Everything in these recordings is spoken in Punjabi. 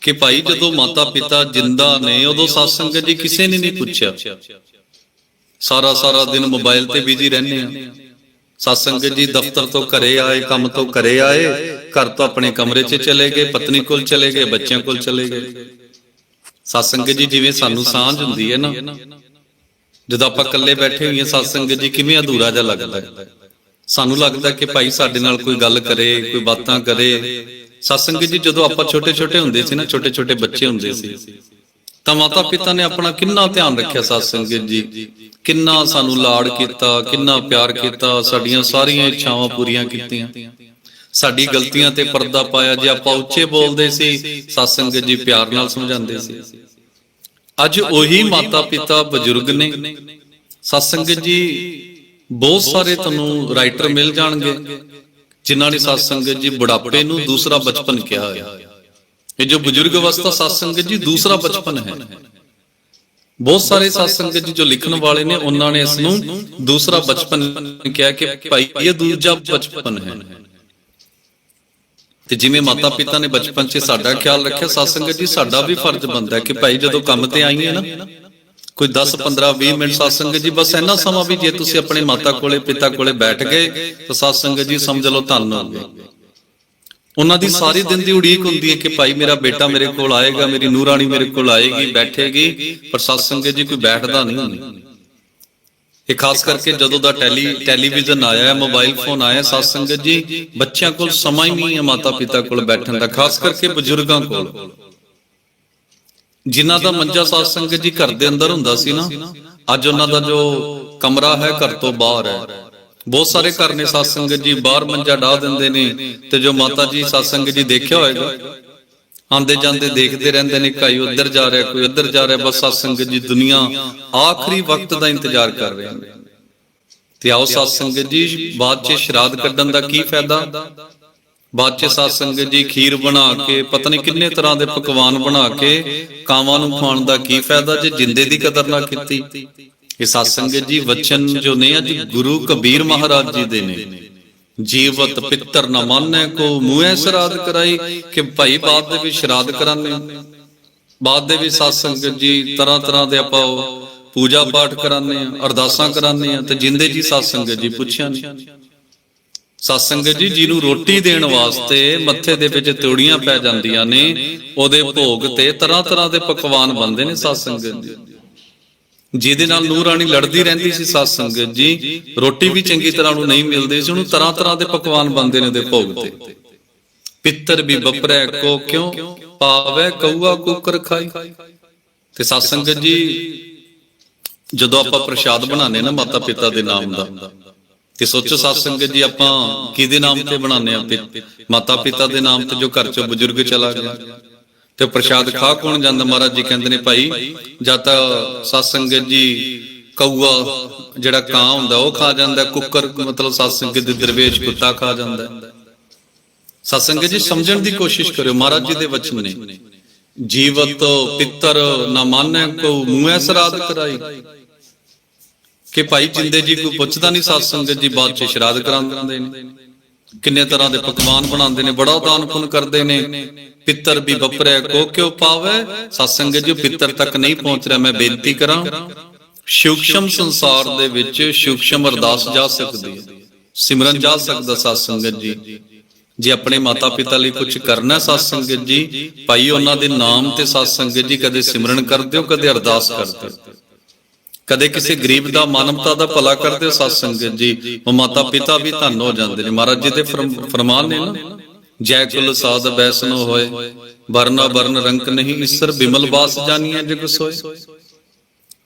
ਕਿ ਭਾਈ ਜਦੋਂ ਮਾਤਾ ਪਿਤਾ ਜਿੰਦਾ ਨੇ, ਉਦੋਂ ਸਾਧ ਸੰਗਤ ਜੀ ਕਿਸੇ ਨੇ ਨਹੀਂ ਪੁੱਛਿਆ। ਸਾਰਾ ਸਾਰਾ ਦਿਨ ਮੋਬਾਈਲ ਤੇ ਬਿਜ਼ੀ ਰਹਿੰਦੇ ਆ। ਸਾਧ ਸੰਗਤ ਜੀ ਦਫ਼ਤਰ ਤੋਂ ਘਰੇ ਆਏ, ਕੰਮ ਤੋਂ ਘਰੇ ਆਏ, ਘਰ ਤੋਂ ਆਪਣੇ ਕਮਰੇ 'ਚ ਚਲੇ ਗਏ, ਪਤਨੀ ਕੋਲ ਚਲੇ ਗਏ, ਬੱਚਿਆਂ ਕੋਲ ਚਲੇ ਗਏ। ਸਾਧ ਸੰਗਤ ਜੀ ਜਿਵੇਂ ਸਾਨੂੰ ਸਾਂਝ ਹੁੰਦੀ ਹੈ ਨਾ। ਜਦੋਂ ਆਪਾਂ ਇਕੱਲੇ ਬੈਠੇ ਹੋਈਏ ਸਾਧ ਸੰਗਤ ਜੀ ਕਿਵੇਂ ਅਧੂਰਾ ਜਿਹਾ ਲੱਗਦਾ ਸਾਨੂੰ ਲੱਗਦਾ ਕਿ ਭਾਈ ਸਾਡੇ ਨਾਲ ਕੋਈ ਗੱਲ ਕਰੇ, ਕੋਈ ਬਾਤਾਂ ਕਰੇ। ਸਤਸੰਗ ਜੀ, ਜਦੋਂ ਆਪਾਂ ਛੋਟੇ ਛੋਟੇ ਹੁੰਦੇ ਸੀ ਨਾ ਛੋਟੇ ਛੋਟੇ ਬੱਚੇ ਹੁੰਦੇ ਸੀ, ਤਾਂ ਮਾਤਾ ਪਿਤਾ ਨੇ ਆਪਣਾ ਕਿੰਨਾ ਧਿਆਨ ਰੱਖਿਆ ਸਤਸੰਗ ਜੀ? ਕਿੰਨਾ ਸਾਨੂੰ ਲਾਡ ਕੀਤਾ, ਕਿੰਨਾ ਪਿਆਰ ਕੀਤਾ, ਸਾਡੀਆਂ ਸਾਰੀਆਂ ਇੱਛਾਵਾਂ ਪੂਰੀਆਂ ਕੀਤੀਆਂ। ਸਾਡੀ ਗਲਤੀਆਂ ਤੇ ਪਰਦਾ ਪਾਇਆ ਜੇ ਆਪਾਂ ਉੱਚੇ ਬੋਲਦੇ ਸੀ ਸਤਸੰਗ ਜੀ ਪਿਆਰ ਨਾਲ ਸਮਝਾਉਂਦੇ ਸੀ। ਅੱਜ ਉਹੀ ਮਾਤਾ ਪਿਤਾ ਬਜ਼ੁਰਗ ਨੇ। ਸਤਸੰਗ ਜੀ, ਬਹੁਤ ਸਾਰੇ ਤੁਹਾਨੂੰ ਰਾਈਟਰ ਮਿਲ ਜਾਣਗੇ। ਜਿਨ੍ਹਾਂ ਨੇ ਸਾਧ ਸੰਗਤ ਜੀ ਬੁਢਾਪੇ ਨੂੰ ਦੂਸਰਾ ਬਚਪਨ ਕਿਹਾ ਹੈ। ਇਹ ਜੋ ਬਜ਼ੁਰਗ ਅਵਸਥਾ ਸਾਧ ਸੰਗਤ ਜੀ ਦੂਸਰਾ ਬਚਪਨ ਹੈ। ਬਹੁਤ ਸਾਰੇ ਸਾਧ ਸੰਗਤ ਜੀ ਜੋ ਲਿਖਣ ਵਾਲੇ ਨੇ, ਉਹਨਾਂ ਨੇ ਇਸ ਨੂੰ ਦੂਸਰਾ ਬਚਪਨ ਕਿਹਾ ਕਿ ਭਾਈ, ਇਹ ਦੂਜਾ ਬਚਪਨ ਹੈ। ਤੇ ਜਿਵੇਂ ਮਾਤਾ ਪਿਤਾ ਨੇ ਬਚਪਨ 'ਚ ਸਾਡਾ ਖਿਆਲ ਰੱਖਿਆ ਸਾਧ ਸੰਗਤ ਜੀ ਸਾਡਾ ਵੀ ਫਰਜ਼ ਬਣਦਾ ਕਿ ਭਾਈ ਜਦੋਂ ਕੰਮ ਤੇ ਆਈਏ ਨਾ ਕੋਈ 10 15 20 ਮਿੰਟ ਸਾਧ ਸੰਗਤ ਜੀ ਬਸ ਇੰਨਾ ਸਮਾਂ ਵੀ ਜੇ ਤੁਸੀਂ ਆਪਣੇ ਮਾਤਾ ਕੋਲੇ ਪਿਤਾ ਕੋਲੇ ਬੈਠ ਗਏ ਤਾਂ ਸਾਧ ਸੰਗਤ ਜੀ ਸਮਝ ਲਓ ਧੰਨ ਹੋ ਗਏ। ਉਹਨਾਂ ਦੀ ਸਾਰੀ ਦਿਨ ਦੀ ਉਡੀਕ ਹੁੰਦੀ ਹੈ ਕਿ ਭਾਈ ਮੇਰਾ ਬੇਟਾ ਮੇਰੇ ਕੋਲ ਆਏਗਾ ਮੇਰੀ ਨੂਰਾਣੀ ਮੇਰੇ ਕੋਲ ਆਏਗੀ ਬੈਠੇਗੀ ਪਰ ਸਾਧ ਸੰਗਤ ਜੀ ਕੋਈ ਬੈਠਦਾ ਨਹੀਂ ਹੁੰਦਾ। ਇਹ ਖਾਸ ਕਰਕੇ ਜਦੋਂ ਦਾ ਟੈਲੀ ਟੈਲੀਵਿਜ਼ਨ ਆਇਆ ਹੈ ਮੋਬਾਈਲ ਫੋਨ ਆਇਆ ਸਾਧ ਸੰਗਤ ਜੀ ਬੱਚਿਆਂ ਕੋਲ ਸਮਾਂ ਹੀ ਨਹੀਂ ਹੈ ਮਾਤਾ ਪਿਤਾ ਕੋਲ ਬੈਠਣ ਦਾ ਖਾਸ ਕਰਕੇ ਬਜ਼ੁਰਗਾਂ ਕੋਲ। ਜਿਨ੍ਹਾਂ ਦਾ ਮੰਜਾ ਸਾਧ ਸੰਗਤ ਜੀ ਘਰ ਦੇ ਅੰਦਰ ਹੁੰਦਾ ਸੀ ਨਾ ਅੱਜ ਉਹਨਾਂ ਦਾ ਜੋ ਕਮਰਾ ਹੈ ਘਰ ਤੋਂ ਬਾਹਰ ਹੈ। ਬਹੁਤ ਸਾਰੇ ਘਰ ਨੇ ਸਾਧ ਸੰਗਤ ਜੀ ਬਾਹਰ ਮੰਜਾ ਢਾ ਦਿੰਦੇ ਨੇ ਤੇ ਜੋ ਮਾਤਾ ਜੀ ਸਾਧ ਸੰਗਤ ਜੀ ਦੇਖਿਆ ਹੋਏਗਾ। ਆਂਦੇ ਜਾਂਦੇ ਦੇਖਦੇ ਰਹਿੰਦੇ ਨੇ ਕੋਈ ਉੱਧਰ ਜਾ ਰਿਹਾ ਕੋਈ ਉੱਧਰ ਜਾ ਰਿਹਾ ਬਸ ਸਾਧ ਸੰਗਤ ਜੀ ਦੁਨੀਆ ਆਖਰੀ ਵਕਤ ਦਾ ਇੰਤਜ਼ਾਰ ਕਰ ਰਹੇ ਨੇ। ਤੇ ਆਓ ਸਾਧ ਸੰਗਤ ਜੀ ਬਾਅਦ 'ਚ ਸ਼ਰਾਧ ਕੱਢਣ ਦਾ ਕੀ ਫਾਇਦਾ? ਬਾਅਦ 'ਚ ਸਾਧ ਸੰਗਤ ਜੀ ਖੀਰ ਬਣਾ ਕੇ ਪਤਾ ਨਹੀਂ ਕਿੰਨੇ ਤਰ੍ਹਾਂ ਦੇ ਪਕਵਾਨ ਬਣਾ ਕੇ ਕਾਵਾਂ ਨੂੰ ਖਾਣ ਦਾ ਕੀ ਫਾਇਦਾ ਜੇ ਜਿੰਦੇ ਦੀ ਕਦਰ ਨਾ ਕੀਤੀ? ਇਹ ਸਾਧ ਸੰਗਤ ਜੀ ਵਚਨ ਜੋ ਨੇ ਅੱਜ ਗੁਰੂ ਕਬੀਰ ਮਹਾਰਾਜ ਜੀ ਦੇ ਨੇ। ਜੀਵਤ ਪਿੱਤਰ ਨਾ ਮੰਨੈ ਕੋ ਮੂਹੇ ਸ਼ਰਾਧ ਕਰਾਈ ਕਿ ਭਾਈ ਬਾਅਦ ਦੇ ਵਿੱਚ ਸ਼ਰਾਧ ਕਰਾਨੇ। ਬਾਅਦ ਦੇ ਵਿੱਚ ਸਾਧ ਸੰਗਤ ਜੀ ਤਰ੍ਹਾਂ ਤਰ੍ਹਾਂ ਦੇ ਆਪਾਂ ਪੂਜਾ ਪਾਠ ਕਰਾਨੇ ਆ ਅਰਦਾਸਾਂ ਕਰਾਨੇ ਆ ਤੇ ਜਿੰਦੇ ਜੀ ਸਾਧ ਸੰਗਤ ਜੀ ਪੁੱਛਿਆ ਨਹੀਂ ਸਾਧ ਸੰਗਤ ਜੀ ਜਿਹਨੂੰ ਰੋਟੀ ਦੇਣ ਵਾਸਤੇ ਮੱਥੇ ਦੇ ਵਿੱਚ ਤਿਉੜੀਆਂ ਪੈ ਜਾਂਦੀਆਂ ਨੇ ਉਹਦੇ ਭੋਗ ਤੇ ਤਰ੍ਹਾਂ ਤਰ੍ਹਾਂ ਦੇ ਪਕਵਾਨ ਬਣਦੇ ਨੇ ਸਾਧ ਸੰਗਤ ਜੀ। ਜਿਹਦੇ ਨਾਲ ਨੂਰਾਨੀ ਲੜਦੀ ਰਹਿੰਦੀ ਸੀ ਸਾਧ ਸੰਗਤ ਜੀ। ਰੋਟੀ ਵੀ ਚੰਗੀ ਤਰ੍ਹਾਂ ਨੂੰ ਨਹੀਂ ਮਿਲਦੀ ਸੀ ਉਹਨੂੰ ਤਰ੍ਹਾਂ ਤਰ੍ਹਾਂ ਦੇ ਪਕਵਾਨ ਬਣਦੇ ਨੇ ਉਹਦੇ ਭੋਗ ਤੇ। ਪਿੱਤਰ ਵੀ ਬਪਰੈ ਕੋ ਕਿਉਂ? ਪਾਵੇ ਕਊਆ ਕੁਕਰ ਖਾਈ। ਤੇ ਸਾਧ ਸੰਗਤ ਜੀ ਜਦੋਂ ਆਪਾਂ ਪ੍ਰਸ਼ਾਦ ਬਣਾਉਂਦੇ ਨਾ ਮਾਤਾ ਪਿਤਾ ਦੇ ਨਾਮ ਦਾ ਤੇ ਸੋਚੋ ਸਾਧ ਸੰਗਤ ਜੀ ਆਪਾਂ ਕਿਹਦੇ ਨਾਮ ਤੇ ਬਣਾਉਂਦੇ ਆ ਮਾਤਾ ਪਿਤਾ ਦੇ ਨਾਮ ਤੇ ਜੋ ਘਰ ਚੋਂ ਬਜ਼ੁਰਗ ਚਲਾ ਗਿਆ। ਤੇ ਪ੍ਰਸ਼ਾਦ ਖਾ ਕੌਣ ਜਾਂਦਾ? ਮਹਾਰਾਜ ਜੀ ਕਹਿੰਦੇ ਨੇ ਭਾਈ ਜਾਂ ਤਾਂ ਸਾਧ ਸੰਗਤ ਜੀ ਕਊਆ ਜਿਹੜਾ ਕਾਂ ਹੁੰਦਾ ਉਹ ਖਾ ਜਾਂਦਾ। ਕੁੱਕਰ ਮਤਲਬ ਸਾਧ ਸੰਗਤ ਦੇ ਦਰਵੇਸ਼ ਕੁੱਤਾ ਖਾ ਜਾਂਦਾ। ਸਾਧ ਸੰਗਤ ਜੀ ਸਮਝਣ ਦੀ ਕੋਸ਼ਿਸ਼ ਕਰਿਓ। ਮਹਾਰਾਜ ਜੀ ਦੇ ਵਚਨ ਨੇ ਜੀਵਤ ਪਿੱਤਰ ਨਾ ਮਾਨੈ ਕੋ ਮੂਹੈ ਸਰਾਧ ਕਰਾਈ। ਕਿ ਭਾਈ ਜਿੰਦੇ ਜੀ ਕੋਈ ਪੁੱਛਦਾ ਨਹੀਂ ਸਾਧ ਸੰਗਤ ਜੀ ਬਾਅਦ ਸ਼ਰਾਧ ਕਰਾਉਂਦੇ ਨੇ। ਕਿੰਨੇ ਤਰ੍ਹਾਂ ਦੇ ਪਕਵਾਨ ਬਣਾਉਂਦੇ ਨੇ, ਬੜਾ ਦਾਨ ਪੁੰਨ ਕਰਦੇ ਨੇ। ਪਿੱਤਰ ਵੀ ਬਪਰੇ ਕੋ ਕਿਉ ਪਾਵੇ? ਸਾਧ ਸੰਗਤ ਜੀ, ਪਿੱਤਰ ਤੱਕ ਨਹੀਂ ਪਹੁੰਚ ਰਿਹਾ, ਮੈਂ ਬੇਨਤੀ ਕਰਾਂ। ਸੂਖਸ਼ਮ ਸੰਸਾਰ ਦੇ ਵਿੱਚ ਸੂਖਸ਼ਮ ਅਰਦਾਸ ਜਾ ਸਕਦੀ ਹੈ। ਸਿਮਰਨ ਜਾ ਸਕਦਾ ਸਾਧ ਸੰਗਤ ਜੀ। ਜੇ ਆਪਣੇ ਮਾਤਾ ਪਿਤਾ ਲਈ ਕੁਝ ਕਰਨਾ ਸਾਧ ਸੰਗਤ ਜੀ, ਭਾਈ ਉਹਨਾਂ ਦੇ ਨਾਮ ਤੇ ਸਾਧ ਸੰਗਤ ਜੀ ਕਦੇ ਸਿਮਰਨ ਕਰਦੇ ਹੋ ਕਦੇ ਅਰਦਾਸ ਕਰਦੇ ਹੋ ਕਦੇ ਕਿਸੇ ਗਰੀਬ ਦਾ ਮਾਨਵਤਾ ਦਾ ਭਲਾ ਕਰਦੇ ਹੋ ਸਾਧ ਸੰਗਤ ਜੀ। ਉਹ ਮਾਤਾ ਪਿਤਾ ਵੀ ਧੰਨ ਹੋ ਜਾਂਦੇ ਨੇ। ਮਹਾਰਾਜ ਜੀ ਦੇ ਫਰਮ- ਫਰਮਾਨ ਨੇ ਨਾ ਜੈ ਕੁਲ ਸਾਧ ਬੈਸਨੋ ਹੋਏ। ਵਰਨਾ ਵਰਨ ਰੰਕ ਨਹੀਂ ਈਸ਼ਰ ਬਿਮਲ ਬਾਸ ਜਾਨੀਐ ਜਗ ਸੋਏ।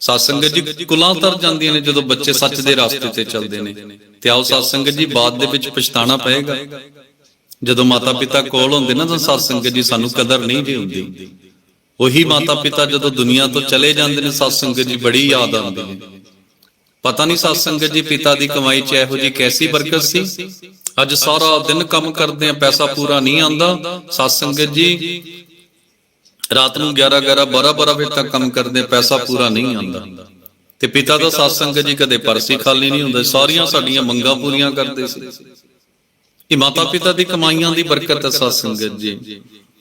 ਸਾਧ ਸੰਗਤ ਜੀ ਕੁਲਾਂ ਤਰ ਜਾਂਦੀਆਂ ਨੇ ਜਦੋਂ ਬੱਚੇ ਸੱਚ ਦੇ ਰਸਤੇ ਤੇ ਚੱਲਦੇ ਨੇ। ਤੇ ਆਓ ਸਾਧ ਸੰਗਤ ਜੀ ਬਾਅਦ ਦੇ ਵਿੱਚ ਪਛਤਾਣਾ ਪਏਗਾ। ਜਦੋਂ ਮਾਤਾ ਪਿਤਾ ਕੋਲ ਹੁੰਦੇ ਨਾ ਤਾਂ ਸਾਧ ਸੰਗਤ ਜੀ ਸਾਨੂੰ ਕਦਰ ਨਹੀਂ ਜੀ ਹੁੰਦੀ। ਉਹੀ ਮਾਤਾ ਪਿਤਾ ਜਦੋਂ ਦੁਨੀਆ ਤੋਂ ਚਲੇ ਜਾਂਦੇ ਨੇ ਸਾਧ ਸੰਗਤ ਜੀ ਬੜੀ ਯਾਦ ਆਉਂਦੀ ਹੈ। ਪਤਾ ਨਹੀਂ ਸਾਧ ਸੰਗਤ ਜੀ ਪਿਤਾ ਦੀ ਕਮਾਈ 'ਚ ਇਹੋ ਜੀ ਕੈਸੀ ਬਰਕਤ ਸੀ? ਅੱਜ ਸਾਰਾ ਦਿਨ ਕੰਮ ਕਰਦੇ ਆ ਪੈਸਾ ਪੂਰਾ ਨਹੀਂ ਆਉਂਦਾ। ਸਾਧ ਸੰਗਤ ਜੀ, ਰਾਤ ਨੂੰ 11 11 12 12 ਵਜੇ ਤੱਕ ਕੰਮ ਕਰਦੇ ਪੈਸਾ ਪੂਰਾ ਨਹੀਂ ਆਉਂਦਾ। ਤੇ ਪਿਤਾ ਦਾ ਸਾਧ ਸੰਗਤ ਜੀ ਕਦੇ ਪਰਸੀ ਖਾਲੀ ਨਹੀਂ ਹੁੰਦਾ, ਸਾਰੀਆਂ ਸਾਡੀਆਂ ਮੰਗਾਂ ਪੂਰੀਆਂ ਕਰਦੇ ਸੀ। ਇਹ ਮਾਤਾ ਪਿਤਾ ਦੀ ਕਮਾਈਆਂ ਦੀ ਬਰਕਤ ਹੈ ਸਾਧ ਸੰਗਤ ਜੀ।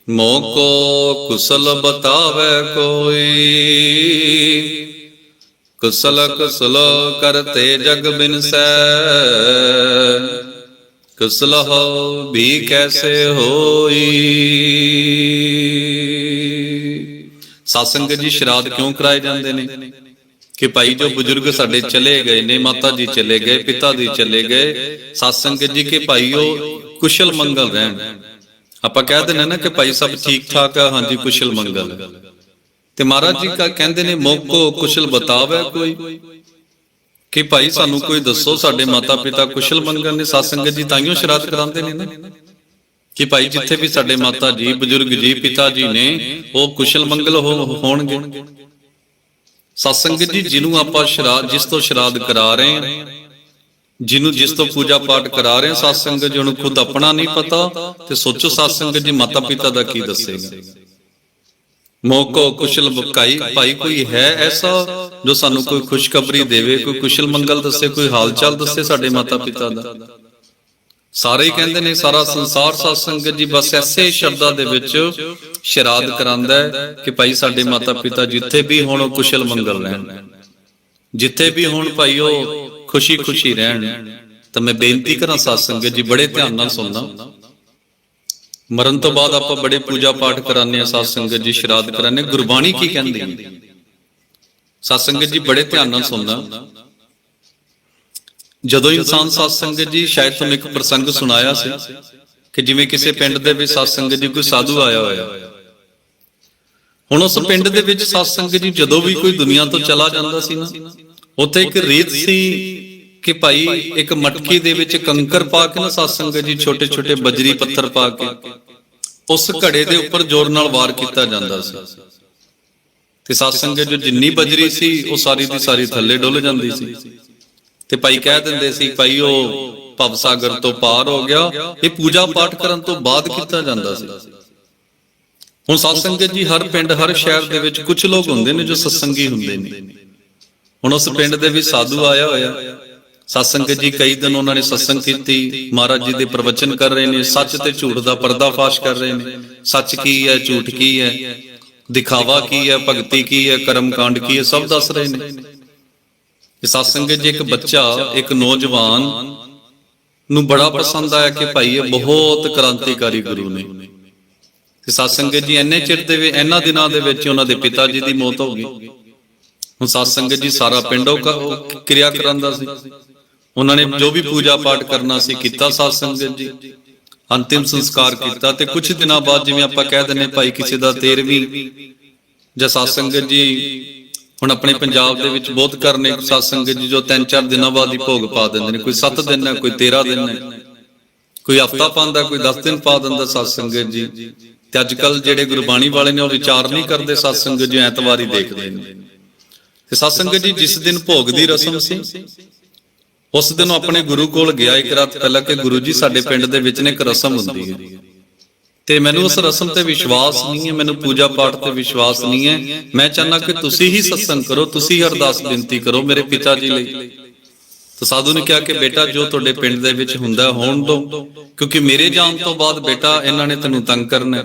ਮੋਕੋ ਕੁਸਲ ਬਤਾਵੇ ਕੋਈ। ਕੁਸਲ ਕੁਸਲ ਕਰਤੇ ਜਗ ਬਿਨਸੈ ਕੁਸਲ ਹੋ ਵੀ ਕੈਸੇ ਹੋਈ। ਸਾਸੰਗ ਜੀ, ਸ਼ਰਾਧ ਕਿਉਂ ਕਰਾਏ ਜਾਂਦੇ ਨੇ? ਕਿ ਭਾਈ ਜੋ ਬਜ਼ੁਰਗ ਸਾਡੇ ਚਲੇ ਗਏ ਨੇ, ਮਾਤਾ ਜੀ ਚਲੇ ਗਏ, ਪਿਤਾ ਜੀ ਚਲੇ ਗਏ ਸਾਸੰਗ ਜੀ, ਕੇ ਭਾਈ ਉਹ ਕੁਸ਼ਲ ਮੰਗਲ ਰਹਿਣ। ਆਪਾਂ ਕਹਿ ਦਿੰਦੇ ਨਾ ਕਿ ਭਾਈ ਸਭ ਠੀਕ ਠਾਕ ਆ, ਹਾਂਜੀ, ਕੁਸ਼ਲ ਮੰਗਲ। ਤੇ ਮਹਾਰਾਜ ਜੀ ਕਾ ਕਹਿੰਦੇ ਨੇ, ਮੋਕੋ ਕੁਸ਼ਲ ਬਤਾਵੇ ਕੋਈ? ਕਿ ਭਾਈ ਸਾਨੂੰ ਕੋਈ ਦੱਸੋ, ਸਾਡੇ ਮਾਤਾ ਪਿਤਾ ਕੁਸ਼ਲ ਮੰਗਲ ਨੇ ਸਾਸੰਗ ਜੀ ਤਾਈਓ ਸ਼ਰਾਧ ਕਰਾਉਂਦੇ ਨੇ ਨਾ। ਕਿ ਭਾਈ ਜਿੱਥੇ ਵੀ ਸਾਡੇ ਮਾਤਾ ਜੀ, ਬਜ਼ੁਰਗ ਜੀ, ਪਿਤਾ ਜੀ ਨੇ, ਉਹ ਕੁਸ਼ਲ ਮੰਗਲ ਹੋ- ਹੋਣਗੇ। ਸਤਸੰਗ ਜੀ, ਜਿਹਨੂੰ ਆਪਾਂ ਸ਼ਰਾਧ ਜਿਸ ਤੋਂ ਸ਼ਰਾਧ ਕਰਾ ਰਹੇ ਹਾਂ ਜਿਹਨੂੰ ਜਿਸ ਤੋਂ ਪੂਜਾ ਪਾਠ ਕਰਾ ਰਹੇ ਹਾਂ ਸਤਸੰਗ ਜੀ ਨੂੰ ਖੁਦ ਆਪਣਾ ਨਹੀਂ ਪਤਾ ਤੇ ਸੋਚੋ ਸਤਸੰਗ ਜੀ ਮਾਤਾ ਪਿਤਾ ਦਾ ਕੀ ਦੱਸੇਗਾ। ਮੋਕੋ ਕੁਸ਼ਲ ਬਕਾਈ ਭਾਈ ਕੋਈ ਹੈ ਐਸਾ ਜੋ ਸਾਨੂੰ ਕੋਈ ਖੁਸ਼ਖਬਰੀ ਦੇਵੇ, ਕੋਈ ਕੁਸ਼ਲ ਮੰਗਲ ਦੱਸੇ, ਕੋਈ ਹਾਲ ਦੱਸੇ ਸਾਡੇ ਮਾਤਾ ਪਿਤਾ ਦਾ। ਸਾਰੇ ਹੀ ਕਹਿੰਦੇ ਨੇ ਸਾਰਾ ਸੰਸਾਰ ਸਤਸੰਗ ਜੀ ਬਸ ਐਸੇ ਸ਼ਬਦਾਂ ਦੇ ਵਿੱਚ ਸ਼ਰਾਦ ਕਰਾਂਦਾ ਹੈ ਕਿ ਭਾਈ ਸਾਡੇ ਮਾਤਾ ਪਿਤਾ ਜਿੱਥੇ ਵੀ ਹੋਣ ਉਹ ਕੁਸ਼ਲ ਮੰਗਲ ਰਹਿਣ। ਜਿੱਥੇ ਵੀ ਹੋਣ ਭਾਈ ਉਹ ਖੁਸ਼ੀ ਖੁਸ਼ੀ ਰਹਿਣ। ਤਾਂ ਮੈਂ ਬੇਨਤੀ ਕਰਾਂ ਸਤਸੰਗ ਜੀ ਬੜੇ ਧਿਆਨ ਨਾਲ ਸੁਣਨਾ। ਮਰਨ ਤੋਂ ਬਾਅਦ ਆਪਾਂ ਬੜੇ ਪੂਜਾ ਪਾਠ ਕਰਾਉਂਦੇ ਆ ਸਤਸੰਗ ਜੀ ਸ਼ਰਾਧ ਕਰਾਉਂਦੇ ਹਾਂ। ਗੁਰਬਾਣੀ ਕੀ ਕਹਿੰਦੀ ਹੈ? ਸਤਸੰਗ ਜੀ ਬੜੇ ਧਿਆਨ ਨਾਲ ਸੁਣਨਾ। ਜਦੋਂ ਇਨਸਾਨ ਸਤਸੰਗ ਜੀ ਸ਼ਾਇਦ ਤੁਹਾਨੂੰ ਇੱਕ ਪ੍ਰਸੰਗ ਸੁਣਾਇਆ ਸੀ ਕਿ ਜਿਵੇਂ ਕਿਸੇ ਪਿੰਡ ਦੇ ਵਿੱਚ ਸਤਸੰਗ ਜੀ ਕੋਈ ਸਾਧੂ ਆਇਆ ਹੋਇਆ। ਹੁਣ ਉਸ ਪਿੰਡ ਦੇ ਵਿੱਚ ਸਤਸੰਗ ਜੀ ਜਦੋਂ ਵੀ ਕੋਈ ਦੁਨੀਆ ਤੋਂ ਚਲਾ ਜਾਂਦਾ ਸੀ ਨਾ ਉੱਥੇ ਇੱਕ ਰੀਤ ਸੀ ਕਿ ਭਾਈ ਇੱਕ ਮਟਕੀ ਦੇ ਵਿੱਚ ਕੰਕਰ ਪਾ ਕੇ ਨਾ ਸਤਸੰਗ ਜੀ ਛੋਟੇ ਛੋਟੇ ਬਜਰੀ ਪੱਥਰ ਪਾ ਕੇ ਉਸ ਘੜੇ ਦੇ ਉੱਪਰ ਜ਼ੋਰ ਨਾਲ ਵਾਰ ਕੀਤਾ ਜਾਂਦਾ ਸੀ। ਤੇ ਸਤਸੰਗ ਜੋ ਜਿੰਨੀ ਬਜਰੀ ਸੀ ਉਹ ਸਾਰੀ ਦੀ ਸਾਰੀ ਥੱਲੇ ਡੁੱਲ ਜਾਂਦੀ ਸੀ। ਤੇ ਭਾਈ ਕਹਿ ਦਿੰਦੇ ਸੀ ਭਾਈ ਉਹ ਭਵ ਸਾਗਰ ਤੋਂ ਪਾਰ ਹੋ ਗਿਆ। ਇਹ ਪੂਜਾ ਪਾਠ ਕਰਨ ਤੋਂ ਬਾਅਦ ਕੀਤਾ ਜਾਂਦਾ ਸੀ। ਹੁਣ ਸਤਸੰਗਤ ਜੀ ਹਰ ਪਿੰਡ ਹਰ ਸ਼ਹਿਰ ਦੇ ਵਿੱਚ ਕੁਝ ਲੋਕ ਹੁੰਦੇ ਨੇ ਜੋ ਸਤਸੰਗੀ ਹੁੰਦੇ ਨੇ ਹੁਣ ਉਸ ਪਿੰਡ ਦੇ ਵਿੱਚ ਸਾਧੂ ਆਇਆ ਹੋਇਆ। ਸਤਸੰਗ ਜੀ ਕਈ ਦਿਨ ਉਹਨਾਂ ਨੇ ਸਤਸੰਗ ਕੀਤੀ। ਮਹਾਰਾਜ ਜੀ ਦੇ ਪ੍ਰਵਚਨ ਕਰ ਰਹੇ ਨੇ। ਸੱਚ ਤੇ ਝੂਠ ਦਾ ਪਰਦਾਫਾਸ਼ ਕਰ ਰਹੇ ਨੇ। ਸੱਚ ਕੀ ਹੈ, ਝੂਠ ਕੀ ਹੈ? ਦਿਖਾਵਾ ਕੀ ਹੈ, ਭਗਤੀ ਕੀ ਹੈ ਕਰਮ ਕਾਂਡ ਕੀ ਹੈ? ਸਭ ਦੱਸ ਰਹੇ ਨੇ। ਇਹ ਸਤਸੰਗ ਜੀ ਇੱਕ ਬੱਚਾ, ਇੱਕ ਨੌਜਵਾਨ ਨੂੰ ਬੜਾ ਪਸੰਦ ਆਇਆ ਕਿ ਭਾਈ ਇਹ ਬਹੁਤ ਕ੍ਰਾਂਤੀਕਾਰੀ ਗੁਰੂ ਨੇ। ਤੇ ਸਤਸੰਗ ਜੀ ਇੰਨੇ ਚਿਰ ਦੇ ਵਿੱਚ ਇਹਨਾਂ ਦਿਨਾਂ ਦੇ ਵਿੱਚ ਉਹਨਾਂ ਦੇ ਪਿਤਾ ਜੀ ਦੀ ਮੌਤ ਹੋ ਗਈ। ਹੁਣ ਸਤਸੰਗਤ ਜੀ, ਸਾਰਾ ਪਿੰਡ ਉਹ ਕਿਰਿਆ ਕਰਾਂਦਾ ਸੀ। ਉਹਨਾਂ ਨੇ ਜੋ ਵੀ ਪੂਜਾ ਪਾਠ ਕਰਨਾ ਸੀ ਕੀਤਾ ਸਤਸੰਗਤ ਜੀ। ਅੰਤਿਮ ਸੰਸਕਾਰ ਕੀਤਾ ਤੇ ਕੁਝ ਦਿਨਾਂ ਬਾਅਦ ਜਿਵੇਂ ਆਪਾਂ ਕਹਿ ਦਿੰਨੇ ਭਾਈ ਕਿਸੇ ਦਾ 13ਵੀਂ ਜਾਂ ਸਤਸੰਗਤ ਜੀ ਹੁਣ ਆਪਣੇ ਪੰਜਾਬ ਦੇ ਵਿੱਚ ਬਹੁਤ ਕਰਨੇ ਸਤਸੰਗਤ ਜੀ ਜੋ 3-4 ਦਿਨਾਂ ਬਾਅਦ ਹੀ ਭੋਗ ਪਾ ਦਿੰਦੇ ਨੇ। ਕੋਈ 7 ਦਿਨ ਹੈ, ਕੋਈ 13 ਦਿਨ ਹੈ। ਕੋਈ ਹਫਤਾ ਪਾਉਂਦਾ, ਕੋਈ 10 ਦਿਨ ਪਾ ਦਿੰਦਾ ਸਤਸੰਗਤ ਜੀ। ਤੇ ਅੱਜ ਕੱਲ ਜਿਹੜੇ ਗੁਰਬਾਣੀ ਵਾਲੇ ਨੇ ਉਹ ਵਿਚਾਰ ਨਹੀਂ ਕਰਦੇ ਸਤਸੰਗਤ ਜੀ ਐਤਵਾਰੀ ਦੇਖਦੇ ਨੇ। ਤੇ ਸਤਸੰਗਤ ਜੀ, ਜਿਸ ਦਿਨ ਭੋਗ ਦੀ ਰਸਮ ਸੀ, ਉਸ ਦਿਨ ਆਪਣੇ ਗੁਰੂ ਕੋਲ ਗਿਆ। ਇੱਕ ਰਾਤ ਪਹਿਲਾਂ ਕਿ ਗੁਰੂ ਜੀ ਸਾਡੇ ਪਿੰਡ ਦੇ ਵਿੱਚ ਨੇ ਇੱਕ ਰਸਮ ਹੁੰਦੀ ਹੈ। ਤੇ ਮੈਨੂੰ ਉਸ ਰਸਮ ਤੇ ਵਿਸ਼ਵਾਸ ਨਹੀਂ ਹੈ, ਮੈਨੂੰ ਪੂਜਾ ਪਾਠ ਤੇ ਵਿਸ਼ਵਾਸ ਨਹੀਂ ਹੈ। ਮੈਂ ਚਾਹਨਾ ਕਿ ਤੁਸੀਂ ਹੀ ਸਤਸੰਗ ਕਰੋ, ਤੁਸੀਂ ਅਰਦਾਸ ਬੇਨਤੀ ਕਰੋ ਮੇਰੇ ਪਿਤਾ ਜੀ ਲਈ। ਤਾਂ ਸਾਧੂ ਨੇ ਕਿਹਾ ਕਿ ਬੇਟਾ, ਜੋ ਤੁਹਾਡੇ ਪਿੰਡ ਦੇ ਵਿੱਚ ਹੁੰਦਾ ਹੋਣ ਦੋ ਕਿਉਂਕਿ ਮੇਰੇ ਜਾਣ ਤੋਂ ਬਾਅਦ ਬੇਟਾ, ਇਹਨਾਂ ਨੇ ਤੈਨੂੰ ਤੰਗ ਕਰਨਾ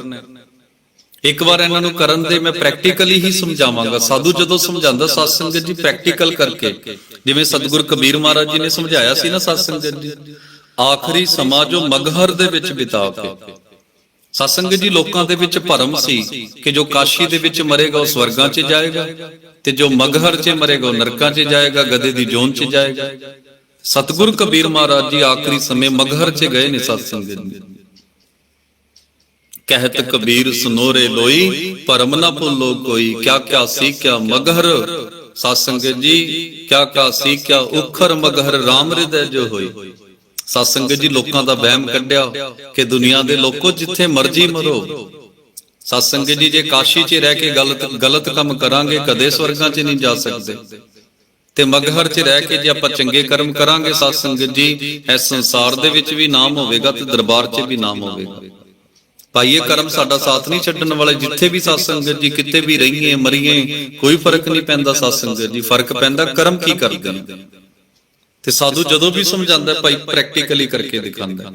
ਇੱਕ ਵਾਰ ਇਹਨਾਂ ਨੂੰ ਕਰਨ ਦੇ ਮੈਂ ਪ੍ਰੈਕਟੀਕਲੀ ਹੀ ਸਮਝਾਵਾਂਗਾ। ਸਾਧੂ ਜਦੋਂ ਸਮਝਾਉਂਦਾ ਸਤਸੰਗਤ ਜੀ ਪ੍ਰੈਕਟੀਕਲ ਕਰਕੇ। ਜਿਵੇਂ ਸਤਿਗੁਰ ਕਬੀਰ ਮਹਾਰਾਜ ਜੀ ਨੇ ਸਮਝਾਇਆ ਸੀ ਨਾ ਸਤਸੰਗਤ ਜੀ। ਆਖਰੀ ਸਮਾਂ ਜੋ ਮਗਹਰ ਦੇ ਵਿੱਚ ਬਿਤਾ ਕੇ। ਸਤਸੰਗਤ ਜੀ ਲੋਕਾਂ ਦੇ ਵਿੱਚ ਭਰਮ ਸੀ ਕਿ ਜੋ ਕਾਸ਼ੀ ਦੇ ਵਿੱਚ ਮਰੇਗਾ, ਉਹ ਸਵਰਗਾਂ 'ਚ ਜਾਏਗਾ ਤੇ ਜੋ ਮਗਹਰ 'ਚ ਮਰੇਗਾ, ਉਹ ਨਰਕਾਂ 'ਚ ਜਾਏਗਾ ਗਦੇ ਦੀ ਜੋਨ 'ਚ ਜਾਏਗਾ। ਸਤਿਗੁਰ ਕਬੀਰ ਮਹਾਰਾਜ ਜੀ ਆਖਰੀ ਸਮੇਂ ਮਗਹਰ 'ਚ ਗਏ ਨੇ ਸਤਸੰਗਤ ਜੀ। ਕਹਿਤ ਕਬੀਰ ਸੁਨੋਰੇ ਲੋਈ ਪਰਮ ਨਾ ਭੁੱਲੋ ਕੋਈ ਕਿਆ ਕਿਆ ਸੀ ਕਿਆ ਮਗਹਰ? ਸਤਸੰਗਤ ਜੀ ਕਿਆ ਕਿਆ ਸੀ ਕਿਆ ਉਖਰ ਮਗਹਰ? RAM ਹਿਰਦੈ ਜੋ ਹੋਈ। ਸਤਸੰਗਤ ਜੀ ਲੋਕਾਂ ਦਾ ਵਹਿਮ ਕੱਢਿਆ ਕਿ ਦੁਨੀਆ ਦੇ ਲੋਕੋ ਜਿੱਥੇ ਮਰਜ਼ੀ ਮਰੋ। ਸਤਸੰਗਤ ਜੀ ਜੇ ਕਾਸ਼ੀ 'ਚ ਰਹਿ ਕੇ ਗਲਤ ਗਲਤ ਕੰਮ ਕਰਾਂਗੇ ਕਦੇ ਸਵਰਗਾਂ 'ਚ ਨਹੀਂ ਜਾ ਸਕਦੇ। ਤੇ ਮਗਹਰ 'ਚ ਰਹਿ ਕੇ ਜੇ ਆਪਾਂ ਚੰਗੇ ਕਰਮ ਕਰਾਂਗੇ ਸਤਸੰਗਤ ਜੀ ਇਸ ਸੰਸਾਰ ਦੇ ਵਿੱਚ ਵੀ ਨਾਮ ਹੋਵੇਗਾ ਤੇ ਦਰਬਾਰ 'ਚ ਵੀ ਨਾਮ ਹੋਵੇਗਾ। ਭਾਈ ਇਹ ਕਰਮ ਸਾਡਾ ਸਾਥ ਨਹੀਂ ਛੱਡਣ ਵਾਲੇ। ਜਿੱਥੇ ਵੀ ਸਤਸੰਗਤ ਜੀ ਕਿਤੇ ਵੀ ਰਹੀਏ ਮਰੀਏ ਕੋਈ ਫ਼ਰਕ ਨਹੀਂ ਪੈਂਦਾ ਸਤਸੰਗਤ ਜੀ। ਫ਼ਰਕ ਪੈਂਦਾ ਕਰਮ ਕੀ ਕਰਦੇ। ਨੇ ਤੇ ਸਾਧੂ ਜਦੋਂ ਵੀ ਸਮਝਾਉਂਦਾ ਭਾਈ ਪ੍ਰੈਕਟੀਕਲੀ ਕਰਕੇ ਦਿਖਾਉਂਦਾ।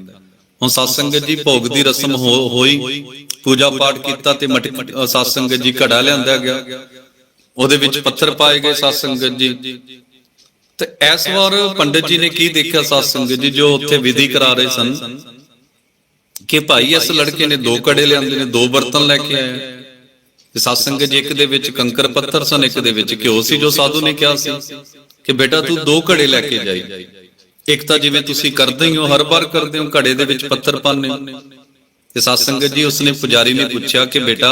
ਹੁਣ ਸਾਧ ਸੰਗਤ ਜੀ ਭੋਗ ਦੀ ਰਸਮ ਹੋ- ਹੋਈ ਪੂਜਾ ਪਾਠ ਕੀਤਾ ਤੇ ਮਟ ਅ, ਸਾਧ ਸੰਗਤ ਜੀ ਘੜਾ ਲਿਆਂਦਾ ਗਿਆ। ਉਹਦੇ ਵਿੱਚ ਪੱਥਰ ਪਾਏ ਗਏ ਸਾਧ ਸੰਗਤ ਜੀ। ਤੇ ਇਸ ਵਾਰ ਪੰਡਿਤ ਜੀ ਨੇ ਕੀ ਦੇਖਿਆ ਸਾਧ ਸੰਗਤ ਜੀ ਜੋ ਉੱਥੇ ਵਿਧੀ ਕਰਾ ਰਹੇ ਸਨ? ਕਿ ਭਾਈ ਇਸ ਲੜਕੇ ਨੇ ਦੋ ਕੜੇ ਲਿਆਂਦੇ ਨੇ ਦੋ ਬਰਤਨ ਲੈ ਕੇ ਆਏ। ਤੇ ਸਾਧ ਸੰਗਤ ਜੀ ਇੱਕ ਦੇ ਵਿੱਚ ਕੰਕਰ ਪੱਥਰ ਸਨ ਇੱਕ ਦੇ ਵਿੱਚ ਘਿਓ ਸੀ ਜੋ ਸਾਧੂ ਨੇ ਕਿਹਾ ਸੀ ਕਿ ਬੇਟਾ ਤੂੰ ਦੋ ਘੜੇ ਲੈ ਕੇ ਜਾਈ। ਇੱਕ ਤਾਂ ਜਿਵੇਂ ਤੁਸੀਂ ਕਰਦੇ ਹੀ ਹੋ ਹਰ ਵਾਰ ਕਰਦੇ ਹੋ ਘੜੇ ਦੇ ਵਿੱਚ ਪੱਥਰ ਪਾਉਂਦੇ ਹੋ। ਤੇ ਸਾਧ ਸੰਗਤ ਜੀ ਉਸਨੇ ਪੁਜਾਰੀ ਨੇ ਪੁੱਛਿਆ ਕਿ ਬੇਟਾ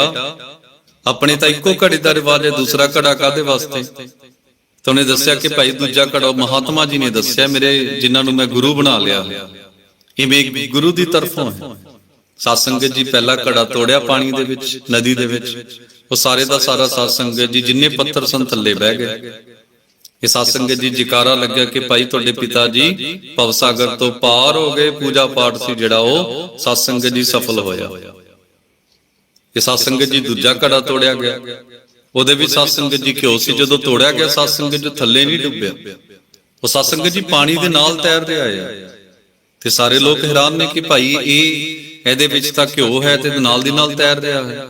ਆਪਣੇ ਤਾਂ ਇੱਕੋ ਘੜੇ ਦਾ ਰਿਵਾਜ ਹੈ ਦੂਸਰਾ ਘੜਾ ਕਾਦੇ ਵਾਸਤੇ? ਤਾਂ ਉਹਨੇ ਦੱਸਿਆ ਕਿ ਭਾਈ ਦੂਜਾ ਘੜਾ ਮਹਾਤਮਾ ਜੀ ਨੇ ਦੱਸਿਆ ਮੇਰੇ ਜਿਨ੍ਹਾਂ ਨੂੰ ਮੈਂ ਗੁਰੂ ਬਣਾ ਲਿਆ। ਇਵੇਂ ਇੱਕ ਗੁਰੂ ਦੀ ਤਰਫੋਂ ਹੈ। ਸਾਧ ਸੰਗਤ ਜੀ ਪਹਿਲਾ ਘੜਾ ਤੋੜਿਆ ਪਾਣੀ ਦੇ ਵਿੱਚ, ਨਦੀ ਦੇ ਵਿੱਚ। ਉਹ ਸਾਰੇ ਦਾ ਸਾਰਾ ਸਾਧ ਸੰਗਤ ਜੀ, ਜਿੰਨੇ ਪੱਥਰ ਸਨ, ਥੱਲੇ ਬਹਿ ਗਏ। ਇਹ ਸਾਧ ਸੰਗਤ ਜੀ ਜਕਾਰਾ ਲੱਗਿਆ ਕਿ ਭਾਈ ਤੁਹਾਡੇ ਪਿਤਾ ਜੀ ਭਵਸਾਗਰ ਤੋਂ ਪਾਰ ਹੋ ਗਏ, ਪੂਜਾ ਪਾਠ ਸੀ ਜਿਹੜਾ ਉਹ ਸਾਧ ਸੰਗਤ ਜੀ ਸਫਲ ਹੋਇਆ। ਇਹ ਸਾਧ ਸੰਗਤ ਜੀ ਦੂਜਾ ਘੜਾ ਤੋੜਿਆ ਗਿਆ। ਉਹਦੇ ਵੀ ਸਾਧ ਸੰਗਤ ਜੀ ਘਿਓ ਸੀ, ਜਦੋਂ ਤੋੜਿਆ ਗਿਆ ਸਾਧ ਸੰਗਤ ਜੀ ਥੱਲੇ ਨਹੀਂ ਡੁੱਬਿਆ। ਉਹ ਸਾਧ ਸੰਗਤ ਜੀ ਪਾਣੀ ਦੇ ਨਾਲ ਤੈਰ ਰਿਹਾ ਹੈ ਤੇ ਸਾਰੇ ਲੋਕ ਹੈਰਾਨ ਨੇ ਕਿ ਭਾਈ ਇਹ ਇਹਦੇ ਵਿੱਚ ਤਾਂ ਘਿਓ ਹੈ ਤੇ ਨਾਲ ਦੀ ਨਾਲ ਤੈਰ ਰਿਹਾ ਹੈ।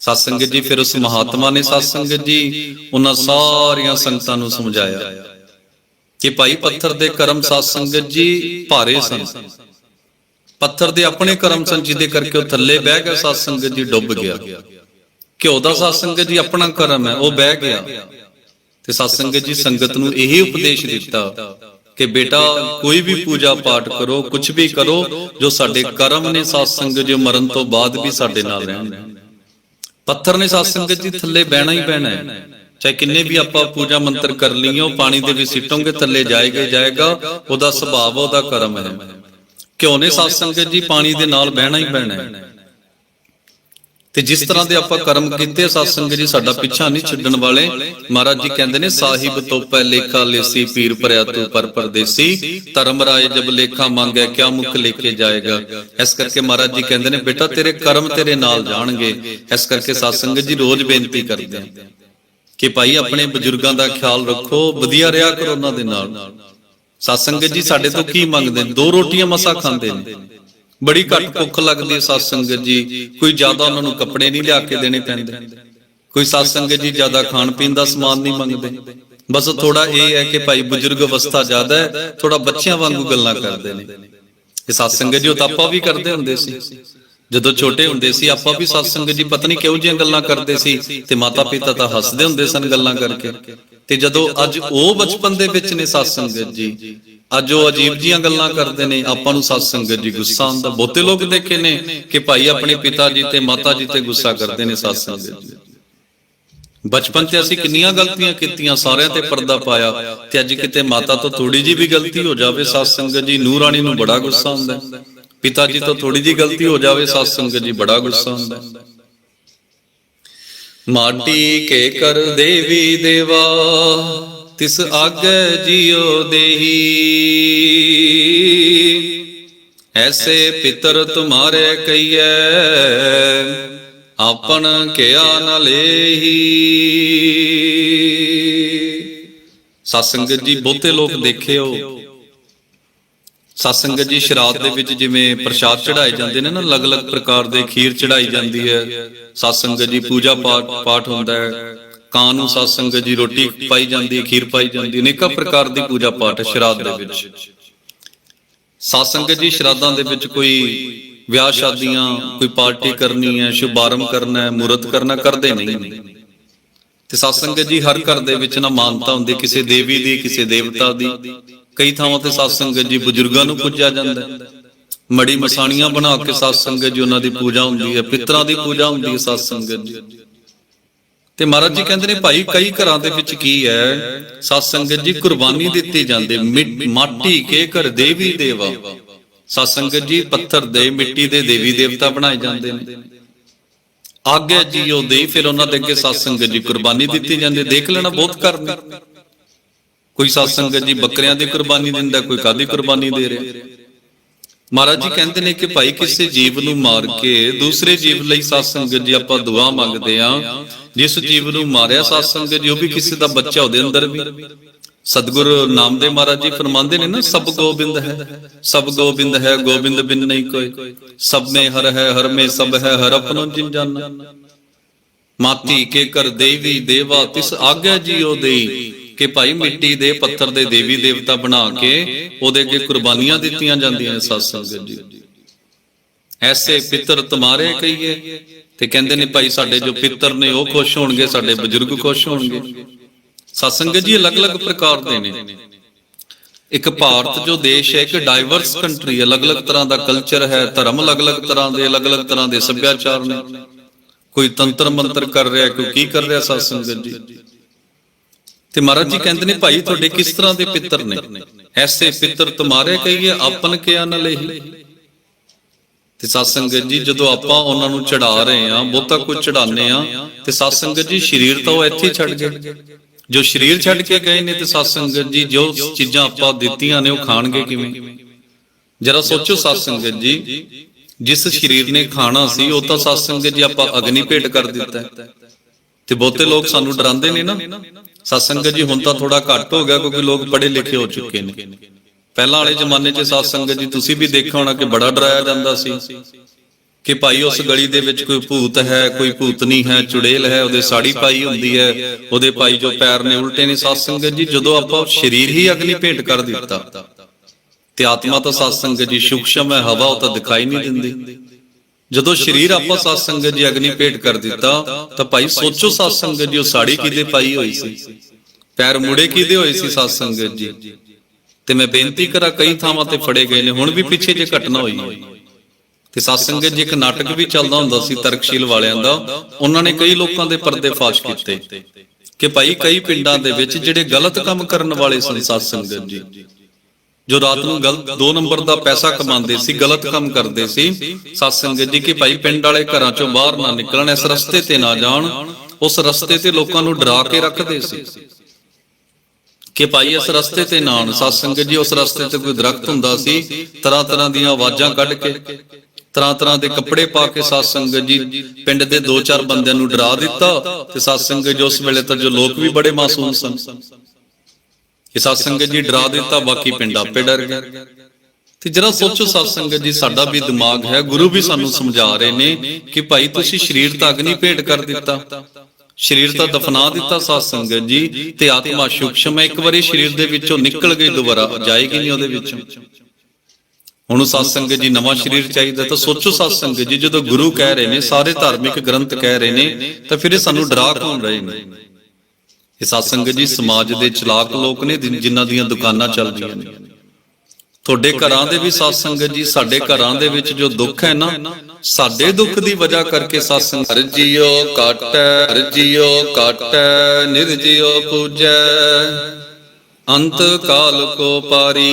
ਸਤ ਸੰਗਤ ਜੀ, ਫਿਰ ਉਸ ਮਹਾਤਮਾ ਨੇ ਸਤ ਸੰਗਤ ਜੀ, ਉਹਨਾਂ ਸਾਰੀਆਂ ਸੰਗਤਾਂ ਨੂੰ ਸਮਝਾਇਆ ਕਿ ਭਾਈ ਪੱਥਰ ਦੇ ਕਰਮ ਸਤ ਸੰਗਤ ਜੀ ਭਾਰੇ ਸਨ। ਪੱਥਰ ਦੇ ਆਪਣੇ ਕਰਮ ਸਨ ਜਿਹਦੇ ਕਰਕੇ ਉਹ ਥੱਲੇ ਬਹਿ ਗਿਆ, ਸਤ ਸੰਗਤ ਜੀ ਡੁੱਬ ਗਿਆ। ਘਿਓ ਦਾ ਸਤ ਸੰਗਤ ਜੀ ਆਪਣਾ ਕਰਮ ਹੈ, ਉਹ ਬਹਿ ਗਿਆ। ਤੇ ਸਤ ਸੰਗਤ ਜੀ ਸੰਗਤ ਨੂੰ ਇਹ ਉਪਦੇਸ਼ ਦਿੱਤਾ ਕਿ ਬੇਟਾ, ਕੋਈ ਵੀ ਪੂਜਾ ਪਾਠ ਕਰੋ ਕੁਝ ਵੀ ਕਰੋ, ਜੋ ਸਾਡੇ ਕਰਮ ਨੇ ਸਤ ਸੰਗਤ ਜੀ ਮਰਨ ਤੋਂ ਬਾਅਦ ਵੀ ਸਾਡੇ ਨਾਲ ਰਹਿਣ ਪੱਥਰ ਨੇ ਸਤ ਸੰਗਤ ਜੀ ਥੱਲੇ ਬਹਿਣਾ ਹੀ ਪੈਣਾ ਹੈ। ਚਾਹੇ ਕਿੰਨੇ ਵੀ ਆਪਾਂ ਪੂਜਾ ਮੰਤਰ ਕਰ ਲਈਏ, ਉਹ ਪਾਣੀ ਦੇ ਵਿੱਚ ਸਿੱਟੋਗੇ, ਥੱਲੇ ਜਾਏਗਾ ਜਾਏਗਾ, ਉਹਦਾ ਸੁਭਾਅ, ਉਹਦਾ ਕਰਮ ਹੈ। ਕਿਉਂ ਨੇ ਸਤ ਸੰਗਤ ਜੀ ਪਾਣੀ ਦੇ ਨਾਲ ਬਹਿਣਾ ਹੀ ਪੈਣਾ ਹੈ? ਤੇ ਜਿਸ ਤਰ੍ਹਾਂ ਦੇ ਆਪਾਂ ਕਰਮ ਕੀਤੇ ਸਤ ਸੰਗਤ ਜੀ ਸਾਡਾ ਪਿੱਛਾ ਨਹੀਂ ਛੱਡਣ ਵਾਲੇ। ਮਹਾਰਾਜ ਜੀ ਕਹਿੰਦੇ ਨੇ ਸਾਹਿਬ ਤੋਂ ਪੈ ਲੇਖਾ ਲੇਸੀ ਪੀਰ ਭਰਿਆ ਤੂੰ ਪਰ ਪਰਦੇਸੀ। ਧਰਮ ਰਾਏ ਜਬ ਲੇਖਾ ਮੰਗੈ ਕਿਆ ਮੁਖ ਲੈ ਕੇ ਜਾਏਗਾ? ਇਸ ਕਰਕੇ ਮਹਾਰਾਜ ਜੀ ਕਹਿੰਦੇ ਨੇ ਬੇਟਾ ਤੇਰੇ ਕਰਮ ਤੇਰੇ ਨਾਲ ਜਾਣਗੇ। ਇਸ ਕਰਕੇ ਸਤ ਸੰਗਤ ਜੀ ਰੋਜ਼ ਬੇਨਤੀ ਕਰਦੇ ਆ ਕਿ ਭਾਈ ਆਪਣੇ ਬਜ਼ੁਰਗਾਂ ਦਾ ਖਿਆਲ ਰੱਖੋ ਵਧੀਆ ਰਿਹਾ ਕਰੋ ਉਹਨਾਂ ਦੇ ਨਾਲ। ਸਤ ਸੰਗਤ ਜੀ ਸਾਡੇ ਤੋਂ ਕੀ ਮੰਗਦੇ ਨੇ? ਦੋ ਰੋਟੀਆਂ ਮਸਾ ਖਾਂਦੇ ਨੇ ਬੜੀ ਘੱਟ ਭੁੱਖ ਲੱਗਦੀ ਹੈ ਸਤ ਸੰਗਤ ਜੀ। ਕੋਈ ਜ਼ਿਆਦਾ ਉਹਨਾਂ ਨੂੰ ਕੱਪੜੇ ਨਹੀਂ ਲਿਆ ਕੇ ਦੇਣੇ ਪੈਂਦੇ। ਕੋਈ ਸਤ ਸੰਗਤ ਜੀ ਜ਼ਿਆਦਾ ਖਾਣ ਪੀਣ ਦਾ ਸਮਾਨ ਨਹੀਂ ਮੰਗਦੇ। ਬਸ ਥੋੜਾ ਇਹ ਹੈ ਕਿ ਭਾਈ ਬਜ਼ੁਰਗ ਅਵਸਥਾ ਜ਼ਿਆਦਾ ਹੈ ਥੋੜਾ ਬੱਚਿਆਂ ਵਾਂਗੂ ਗੱਲਾਂ ਕਰਦੇ ਨੇ। ਇਹ ਸਤ ਸੰਗਤ ਜੀ, ਉਹ ਤਾਂ ਆਪਾਂ ਵੀ ਕਰਦੇ ਹੁੰਦੇ ਸੀ। ਜਦੋਂ ਛੋਟੇ ਹੁੰਦੇ ਸੀ, ਆਪਾਂ ਵੀ ਸਤ ਸੰਗਤ ਜੀ ਪਤਨੀ ਨਹੀਂ ਕਿਹੋ ਜਿਹੀਆਂ ਗੱਲਾਂ ਕਰਦੇ ਸੀ ਤੇ ਮਾਤਾ ਪਿਤਾ ਤਾਂ ਹੱਸਦੇ ਹੁੰਦੇ ਸਨ ਗੱਲਾਂ ਕਰਕੇ। ਤੇ ਜਦੋਂ ਅੱਜ ਉਹ ਬਚਪਨ ਦੇ ਵਿੱਚ ਨੇ ਸਤ ਸੰਗਤ ਜੀ ਅੱਜ ਉਹ ਅਜੀਬ ਜੀਆਂ ਗੱਲਾਂ ਕਰਦੇ ਨੇ। ਆਪਾਂ ਨੂੰ ਸਤ ਸੰਗਤ ਜੀ ਗੁੱਸਾ ਆਉਂਦਾ। ਬਹੁਤੇ ਲੋਕ ਦੇਖੇ ਨੇ ਕਿ ਭਾਈ ਆਪਣੇ ਪਿਤਾ ਜੀ ਤੇ ਮਾਤਾ ਜੀ ਤੇ ਗੁੱਸਾ ਕਰਦੇ ਨੇ ਸਤ ਸੰਗਤ ਜੀ। ਬਚਪਨ ਤੇ ਅਸੀਂ ਕਿੰਨੀਆਂ ਗਲਤੀਆਂ ਕੀਤੀਆਂ, ਸਾਰਿਆਂ ਤੇ ਪਰਦਾ ਪਾਇਆ ਤੇ ਅੱਜ ਕਿਤੇ ਮਾਤਾ ਤੋਂ ਥੋੜੀ ਜੀ ਵੀ ਗਲਤੀ ਹੋ ਜਾਵੇ ਸਤ ਸੰਗਤ ਜੀ ਨੂਰ ਰਾਣੀ ਨੂੰ ਬੜਾ ਗੁੱਸਾ ਆਉਂਦਾ। ਪਿਤਾ ਜੀ ਤੋਂ ਥੋੜੀ ਜੀ ਗਲਤੀ ਹੋ ਜਾਵੇ ਸਤ ਸੰਗਤ ਜੀ, ਬੜਾ ਗੁੱਸਾ ਆਉਂਦਾ। ਹੈ। ਮਾਟੀ ਕੇ ਕਰ ਦੇਵੀ ਦੇਵਾ। ਤਿਸ ਆਗੇ ਜਿਉ ਦੇਹੀ। ਐਸੇ ਪਿਤਰ ਤੁਮਾਰੇ ਕਈਐ ਆਪਨ ਕਿਆ ਨ ਲੇਹੀ। ਸਤਸੰਗਤ ਜੀ ਬਹੁਤੇ ਲੋਕ ਦੇਖਿਓ। ਸਤਸੰਗਤ ਜੀ ਸ਼ਰਾਧ ਦੇ ਵਿੱਚ ਜਿਵੇਂ ਪ੍ਰਸ਼ਾਦ ਚੜਾਏ ਜਾਂਦੇ ਨੇ ਨਾ, ਅਲੱਗ-ਅਲੱਗ ਪ੍ਰਕਾਰ ਦੇ ਖੀਰ ਚੜਾਈ ਜਾਂਦੀ ਹੈ। ਸਤਸੰਗਤ ਜੀ ਪੂਜਾ ਪਾਠ ਪਾਠ ਹੁੰਦਾ ਹੈ। ਕਾਂ ਨੂੰ ਸਤਸੰਗਤ ਜੀ ਰੋਟੀ ਪਾਈ ਜਾਂਦੀ ਹੈ ਖੀਰ ਪਾਈ ਜਾਂਦੀ, ਅਨੇਕਾਂ ਪ੍ਰਕਾਰ ਦੀ ਪੂਜਾ ਪਾਠ ਹੈ ਸ਼ਰਾਧ ਦੇ ਵਿੱਚ। ਸਤਸੰਗਤ ਜੀ ਸ਼ਰਾਧਾਂ ਦੇ ਵਿੱਚ ਕੋਈ ਵਿਆਹ ਸ਼ਾਦੀਆਂ, ਕੋਈ ਪਾਰਟੀ ਕਰਨੀ ਹੈ, ਸ਼ੁਭਾਰੰਭ ਕਰਨਾ ਹੈ, ਮੂਰਤ ਕਰਨਾ ਕਰਦੇ ਨਹੀਂ। ਤੇ ਸਤਸੰਗਤ ਜੀ ਹਰ ਘਰ ਦੇ ਵਿੱਚ ਨਾ ਮਾਨਤਾ ਹੁੰਦੀ, ਕਿਸੇ ਦੇਵੀ ਦੀ, ਕਿਸੇ ਦੇਵਤਾ ਦੀ। ਕਈ ਥਾਵਾਂ ਤੇ ਸਤਸੰਗਤ ਜੀ ਬਜ਼ੁਰਗਾਂ ਨੂੰ ਪੂਜਿਆ ਜਾਂਦਾ ਹੈ। ਮੜੀ ਮਸਾਣੀਆਂ ਬਣਾ ਕੇ ਸਤਸੰਗਤ ਜੀ ਉਹਨਾਂ ਦੀ ਪੂਜਾ ਹੁੰਦੀ ਹੈ, ਪਿਤਰਾਂ ਦੀ ਪੂਜਾ ਹੁੰਦੀ ਹੈ ਸਤਸੰਗਤ ਜੀ। ਤੇ ਮਹਾਰਾਜ ਜੀ ਕਹਿੰਦੇ ਨੇ, ਭਾਈ, ਕਈ ਘਰਾਂ ਦੇ ਵਿੱਚ ਕੀ ਹੈ? ਸਤਸੰਗਤ ਜੀ, ਕੁਰਬਾਨੀ ਦਿੱਤੀ ਜਾਂਦੀ ਮਿ- ਮਾਟੀ ਕੇ ਘਰ ਦੇਵੀ ਦੇਵਾ। ਸਤਸੰਗਤ ਜੀ, ਪੱਥਰ ਦੇ ਮਿੱਟੀ ਦੇ ਦੇਵੀ ਦੇਵਤਾ ਬਣਾਏ ਜਾਂਦੇ ਨੇ। ਆਗੇ ਜੀਓ ਦੇ, ਫਿਰ ਉਹਨਾਂ ਦੇ ਅੱਗੇ ਸਤਸੰਗਤ ਜੀ ਕੁਰਬਾਨੀ ਦਿੱਤੀ ਜਾਂਦੀ ਦੇਖ ਲੈਣਾ, ਬਹੁਤ ਕਰਨੇ। ਕੋਈ ਸਤਸੰਗਤ ਜੀ ਬੱਕਰਿਆਂ ਦੀ ਕੁਰਬਾਨੀ ਦਿੰਦਾ, ਕੋਈ ਕਾਦੀ ਕੁਰਬਾਨੀ ਦੇ ਰਿਹਾ? ਮਹਾਰਾਜ ਜੀ ਕਹਿੰਦੇ ਨੇ ਕਿ ਭਾਈ ਕਿਸੇ ਜੀਵ ਨੂੰ ਮਾਰ ਕੇ ਦੂਸਰੇ ਜੀਵ ਲਈ ਸਤਸੰਗਤ ਜੀ ਆਪਾਂ ਦੁਆ ਮੰਗਦੇ ਆ ਜਿਸ ਜੀਵ ਨੂੰ ਮਾਰਿਆ ਸਤਸੰਗਤ ਜੀ, ਉਹ ਵੀ ਕਿਸੇ ਦਾ ਬੱਚਾ ਉਹਦੇ ਅੰਦਰ ਵੀ। ਸਤਿਗੁਰੂ ਨਾਮਦੇਵ ਮਹਾਰਾਜ ਜੀ ਫਰਮਾਉਂਦੇ ਨੇ ਨਾ, ਸਭ ਗੋਬਿੰਦ ਹੈ, ਸਭ ਗੋਬਿੰਦ ਹੈ, ਗੋਬਿੰਦ ਬਿਨ ਨਹੀਂ ਕੋਈ। ਸਭ ਮੇ ਹਰ ਹੈ, ਹਰ ਮੇ ਸਭ ਹੈ, ਹਰ ਆਪਣੋ ਜਿਨ ਜਾਨਾ। ਮਾਤੀ ਕੇ ਕਰ ਦੇਵੀ, ਦੇਵਾ ਤਿਸ ਆਗਿਆ ਜੀਓ ਦੇਈ। ਕਿ ਭਾਈ ਮਿੱਟੀ ਦੇ ਪੱਥਰ ਦੇ ਦੇਵੀ ਦੇਵਤਾ ਬਣਾ ਕੇ ਉਹਦੇ ਅੱਗੇ ਕੁਰਬਾਨੀਆਂ ਦਿੱਤੀਆਂ ਜਾਂਦੀਆਂ ਨੇ ਸਤ ਸੰਗਤ ਜੀ। ਐਸੇ ਪਿੱਤਰ ਤੁਮਾਰੇ ਕਹੀਏ ਤੇ ਕਹਿੰਦੇ ਨੇ ਭਾਈ ਸਾਡੇ ਜੋ ਪਿੱਤਰ ਨੇ ਉਹ ਖੁਸ਼ ਹੋਣਗੇ, ਸਾਡੇ ਬਜ਼ੁਰਗ ਖੁਸ਼ ਹੋਣਗੇ। ਸਤਸੰਗ ਜੀ, ਅਲੱਗ-ਅਲੱਗ ਪ੍ਰਕਾਰ ਦੇ ਨੇ। ਇੱਕ ਭਾਰਤ ਜੋ ਦੇਸ਼ ਹੈ, ਇੱਕ ਡਾਈਵਰਸ ਕੰਟਰੀ ਅਲੱਗ-ਅਲੱਗ ਤਰ੍ਹਾਂ ਦਾ ਕਲਚਰ ਹੈ, ਧਰਮ ਅਲੱਗ-ਅਲੱਗ ਤਰ੍ਹਾਂ ਦੇ, ਅਲੱਗ-ਅਲੱਗ ਤਰ੍ਹਾਂ ਦੇ ਸੱਭਿਆਚਾਰ ਨੇ। ਕੋਈ ਤੰਤਰ ਮੰਤਰ ਕਰ ਰਿਹਾ, ਕੋਈ ਕੀ ਕਰ ਰਿਹਾ ਸਤਸੰਗ ਜੀ। ਤੇ ਮਹਾਰਾਜ ਜੀ ਕਹਿੰਦੇ ਨੇ ਭਾਈ ਤੁਹਾਡੇ ਕਿਸ ਤਰ੍ਹਾਂ ਦੇ ਪਿੱਤਰ ਨੇ? ਐਸੇ ਪਿੱਤਰ ਤੁਮਾਰੇ ਕਹੀਏ ਆਪਨ ਕਿਆ ਨ ਲਈ ਤੇ ਸਤਸੰਗਤ ਜੀ ਜਦੋਂ ਆਪਾਂ ਉਹਨਾਂ ਨੂੰ ਚੜਾ ਰਹੇ ਆ ਬਹੁਤਾ ਕੁਝ ਚੜਾਉਂਦੇ ਆ ਤੇ ਸਤਸੰਗਤ ਜੀ ਸਰੀਰ ਤਾਂ ਉਹ ਇੱਥੇ ਛੱਡ ਗਏ। ਜੋ ਸਰੀਰ ਛੱਡ ਕੇ ਗਏ ਨੇ ਤੇ ਸਤਸੰਗਤ ਜੀ ਜੋ ਚੀਜ਼ਾਂ ਆਪਾਂ ਦਿੱਤੀਆਂ ਨੇ ਉਹ ਖਾਣਗੇ ਕਿਵੇਂ? ਜਰਾ ਸੋਚੋ ਸਤਸੰਗਤ ਜੀ। ਜਿਸ ਸਰੀਰ ਨੇ ਖਾਣਾ ਸੀ ਉਹ ਤਾਂ ਸਤਸੰਗਤ ਜੀ ਆਪਾਂ ਅਗਨੀ ਭੇਟ ਕਰ ਦਿੱਤਾ। ਤੇ ਬਹੁਤੇ ਲੋਕ ਸਾਨੂੰ ਡਰਾਉਂਦੇ ਨੇ ਨਾ ਸਤਸੰਗਤ ਜੀ, ਹੁਣ ਤਾਂ ਥੋੜਾ ਘੱਟ ਹੋ ਗਿਆ ਕਿਉਂਕਿ ਲੋਕ ਪੜ੍ਹੇ ਲਿਖੇ ਹੋ ਚੁੱਕੇ ਨੇ। ਪਹਿਲਾਂ ਵਾਲੇ ਜ਼ਮਾਨੇ 'ਚ ਸਾਧ ਜੀ, ਤੁਸੀਂ ਵੀ ਦੇਖਿਆ ਹੋਣਾ ਕਿ ਬੜਾ ਡਰਾਇਆ ਜਾਂਦਾ ਸੀ ਕਿ ਭਾਈ ਉਸ ਗਲੀ ਦੇ ਵਿੱਚ ਕੋਈ ਭੂਤ ਹੈ, ਕੋਈ ਭੂਤਨੀ ਹੈ, ਚੁੜੇਲ ਹੈ, ਉਹਦੇ ਸਾੜੀ ਪਾਈ ਹੁੰਦੀ ਹੈ, ਉਹਦੇ ਭਾਈ ਜੋ ਪੈਰ ਨੇ ਉਲਟੇ ਨੇ। ਸਾਧ ਜੀ, ਜਦੋਂ ਆਪਾਂ ਸਰੀਰ ਹੀ ਅਗਲੀ ਭੇਟ ਕਰ ਦਿੱਤਾ ਤੇ ਆਤਮਾ ਤਾਂ ਸਾਧ ਜੀ, ਸੂਖਸ਼ਮ ਹੈ, ਹਵਾ ਉਹ ਤਾਂ ਦਿਖਾਈ ਨਹੀਂ ਦਿੰਦੀ। ਜਦੋਂ ਸਰੀਰ ਆਪਾਂ ਸਾਧ ਸੰਗਤ ਜੀ ਅਗਨੀ ਭੇਟ ਕਰ ਦਿੱਤਾ ਤਾਂ ਭਾਈ ਸੋਚੋ ਸਾਧ ਸੰਗਤ ਜੀ ਉਹ ਸਾੜੀ ਕਿਹਦੇ ਪਾਈ ਹੋਈ ਸੀ? ਪੈਰ ਮੁੜੇ ਕਿਹਦੇ ਹੋਏ ਸੀ ਸਾਧ ਸੰਗਤ ਜੀ? ਤੇ ਮੈਂ ਬੇਨਤੀ ਕਰਾਂ ਕਈ ਥਾਵਾਂ ਤੇ ਫੜੇ ਗਏ ਨੇ ਹੁਣ ਵੀ ਪਿੱਛੇ ਜੇ ਘਟਨਾ ਹੋਈ। ਤੇ ਸਤਸੰਗਤ ਜੀ ਇੱਕ ਨਾਟਕ ਵੀ ਚੱਲਦਾ ਹੁੰਦਾ ਸੀ ਤਰਕਸ਼ੀਲ ਵਾਲਿਆਂ ਦਾ। ਉਹਨਾਂ ਨੇ ਕਈ ਲੋਕਾਂ ਦੇ ਪਰਦੇ ਫਾਸ਼ ਕੀਤੇ ਕਿ ਭਾਈ ਕਈ ਪਿੰਡਾਂ ਦੇ ਵਿੱਚ ਜਿਹੜੇ ਗਲਤ ਕੰਮ ਕਰਨ ਵਾਲੇ ਸਨ ਸਤਸੰਗਤ ਜੀ। ਜੋ ਰਾਤ ਨੂੰ ਗਲਤ 2 ਨੰਬਰ ਦਾ ਪੈਸਾ ਕਮਾਉਂਦੇ ਸੀ, ਗਲਤ ਕੰਮ ਕਰਦੇ ਸੀ ਸਤਸੰਗਤ ਜੀ ਕਿ ਭਾਈ ਪਿੰਡ ਵਾਲੇ ਘਰਾਂ ਚੋਂ ਬਾਹਰ ਨਾ ਨਿਕਲਣ, ਇਸ ਰਸਤੇ ਤੇ ਨਾ ਜਾਣ, ਉਸ ਰਸਤੇ ਤੇ ਲੋਕਾਂ ਨੂੰ ਡਰਾ ਕੇ ਰੱਖਦੇ ਸੀ। ਕਿ ਭਾਈ ਇਸ ਰਸਤੇ ਤੇ ਨਾ ਆਉਣ ਸਤਸੰਗਤ ਜੀ ਉਸ ਰਸਤੇ ਤੇ ਕੋਈ ਦਰਖਤ ਹੁੰਦਾ ਸੀ, ਤਰ੍ਹਾਂ ਤਰ੍ਹਾਂ ਦੀਆਂ ਆਵਾਜ਼ਾਂ ਕੱਢ ਕੇ, ਤਰ੍ਹਾਂ ਤਰ੍ਹਾਂ ਦੇ ਕੱਪੜੇ ਪਾ ਕੇ ਸਤਸੰਗਤ ਜੀ ਪਿੰਡ ਦੇ ਦੋ ਚਾਰ ਬੰਦਿਆਂ ਨੂੰ ਡਰਾ ਦਿੱਤਾ, ਤੇ ਸਤਸੰਗਤ ਜੀ ਉਸ ਵੇਲੇ ਤਾਂ ਜੋ ਲੋਕ ਵੀ ਬੜੇ ਮਾਸੂਮ ਸਨ। ਇਹ ਸਤਸੰਗਤ ਜੀ ਡਰਾ ਦਿੱਤਾ, ਬਾਕੀ ਪਿੰਡ ਆਪੇ ਡਰ ਗਿਆ ਤੇ ਜਰਾ ਸੋਚੋ ਸਤਸੰਗਤ ਜੀ, ਸਾਡਾ ਵੀ ਦਿਮਾਗ ਹੈ, ਗੁਰੂ ਵੀ ਸਾਨੂੰ ਸਮਝਾ ਰਹੇ ਨੇ ਕਿ ਭਾਈ ਤੁਸੀਂ ਸਰੀਰ ਤਾਂ ਅਗਨੀ ਭੇਟ ਕਰ ਦਿੱਤਾ। ਸਰੀਰ ਤਾਂ ਦਫਨਾ ਦਿੱਤਾ ਸਾਧ ਸੰਗਤ ਜੀ ਤੇ ਆਤਮਾ ਸੂਖਸ਼ਮ ਹੈ ਇੱਕ ਵਾਰੀ ਸਰੀਰ ਦੇ ਵਿੱਚੋਂ ਨਿਕਲ ਗਈ, ਦੁਬਾਰਾ ਜਾਏਗੀ ਨਹੀਂ ਉਹਦੇ ਵਿੱਚੋਂ। ਹੁਣ ਸਾਧ ਸੰਗਤ ਜੀ ਨਵਾਂ ਸਰੀਰ ਚਾਹੀਦਾ, ਤਾਂ ਸੋਚੋ ਸਾਧ ਸੰਗਤ ਜੀ, ਜਦੋਂ ਗੁਰੂ ਕਹਿ ਰਹੇ ਨੇ, ਸਾਰੇ ਧਾਰਮਿਕ ਗ੍ਰੰਥ ਕਹਿ ਰਹੇ ਨੇ, ਤਾਂ ਫਿਰ ਇਹ ਸਾਨੂੰ ਡਰਾ ਕੌਣ ਰਹੇ ਨੇ? ਇਹ ਸਾਧ ਜੀ, ਸਮਾਜ ਦੇ ਚਲਾਕ ਲੋਕ ਨੇ ਜਿਨ੍ਹਾਂ ਦੀਆਂ ਦੁਕਾਨਾਂ ਚੱਲਦੀਆਂ ਨੇ। ਤੁਹਾਡੇ ਘਰਾਂ ਦੇ ਵੀ ਸਾਧ ਜੀ, ਸਾਡੇ ਘਰਾਂ ਦੇ ਵਿੱਚ ਜੋ ਦੁੱਖ ਹੈ ਨਾ, ਸਾਡੇ ਦੁੱਖ ਦੀ ਵਜ੍ਹਾ ਕਰਕੇ ਸਤਸੰਗ ਸੰਗਤ ਹਰ ਜੀਓ ਕਾਟੈ ਨਿਰਜੀਓ ਪੂਜੈ। ਅੰਤ ਕਾਲ ਕੋ ਪਾਰੀ।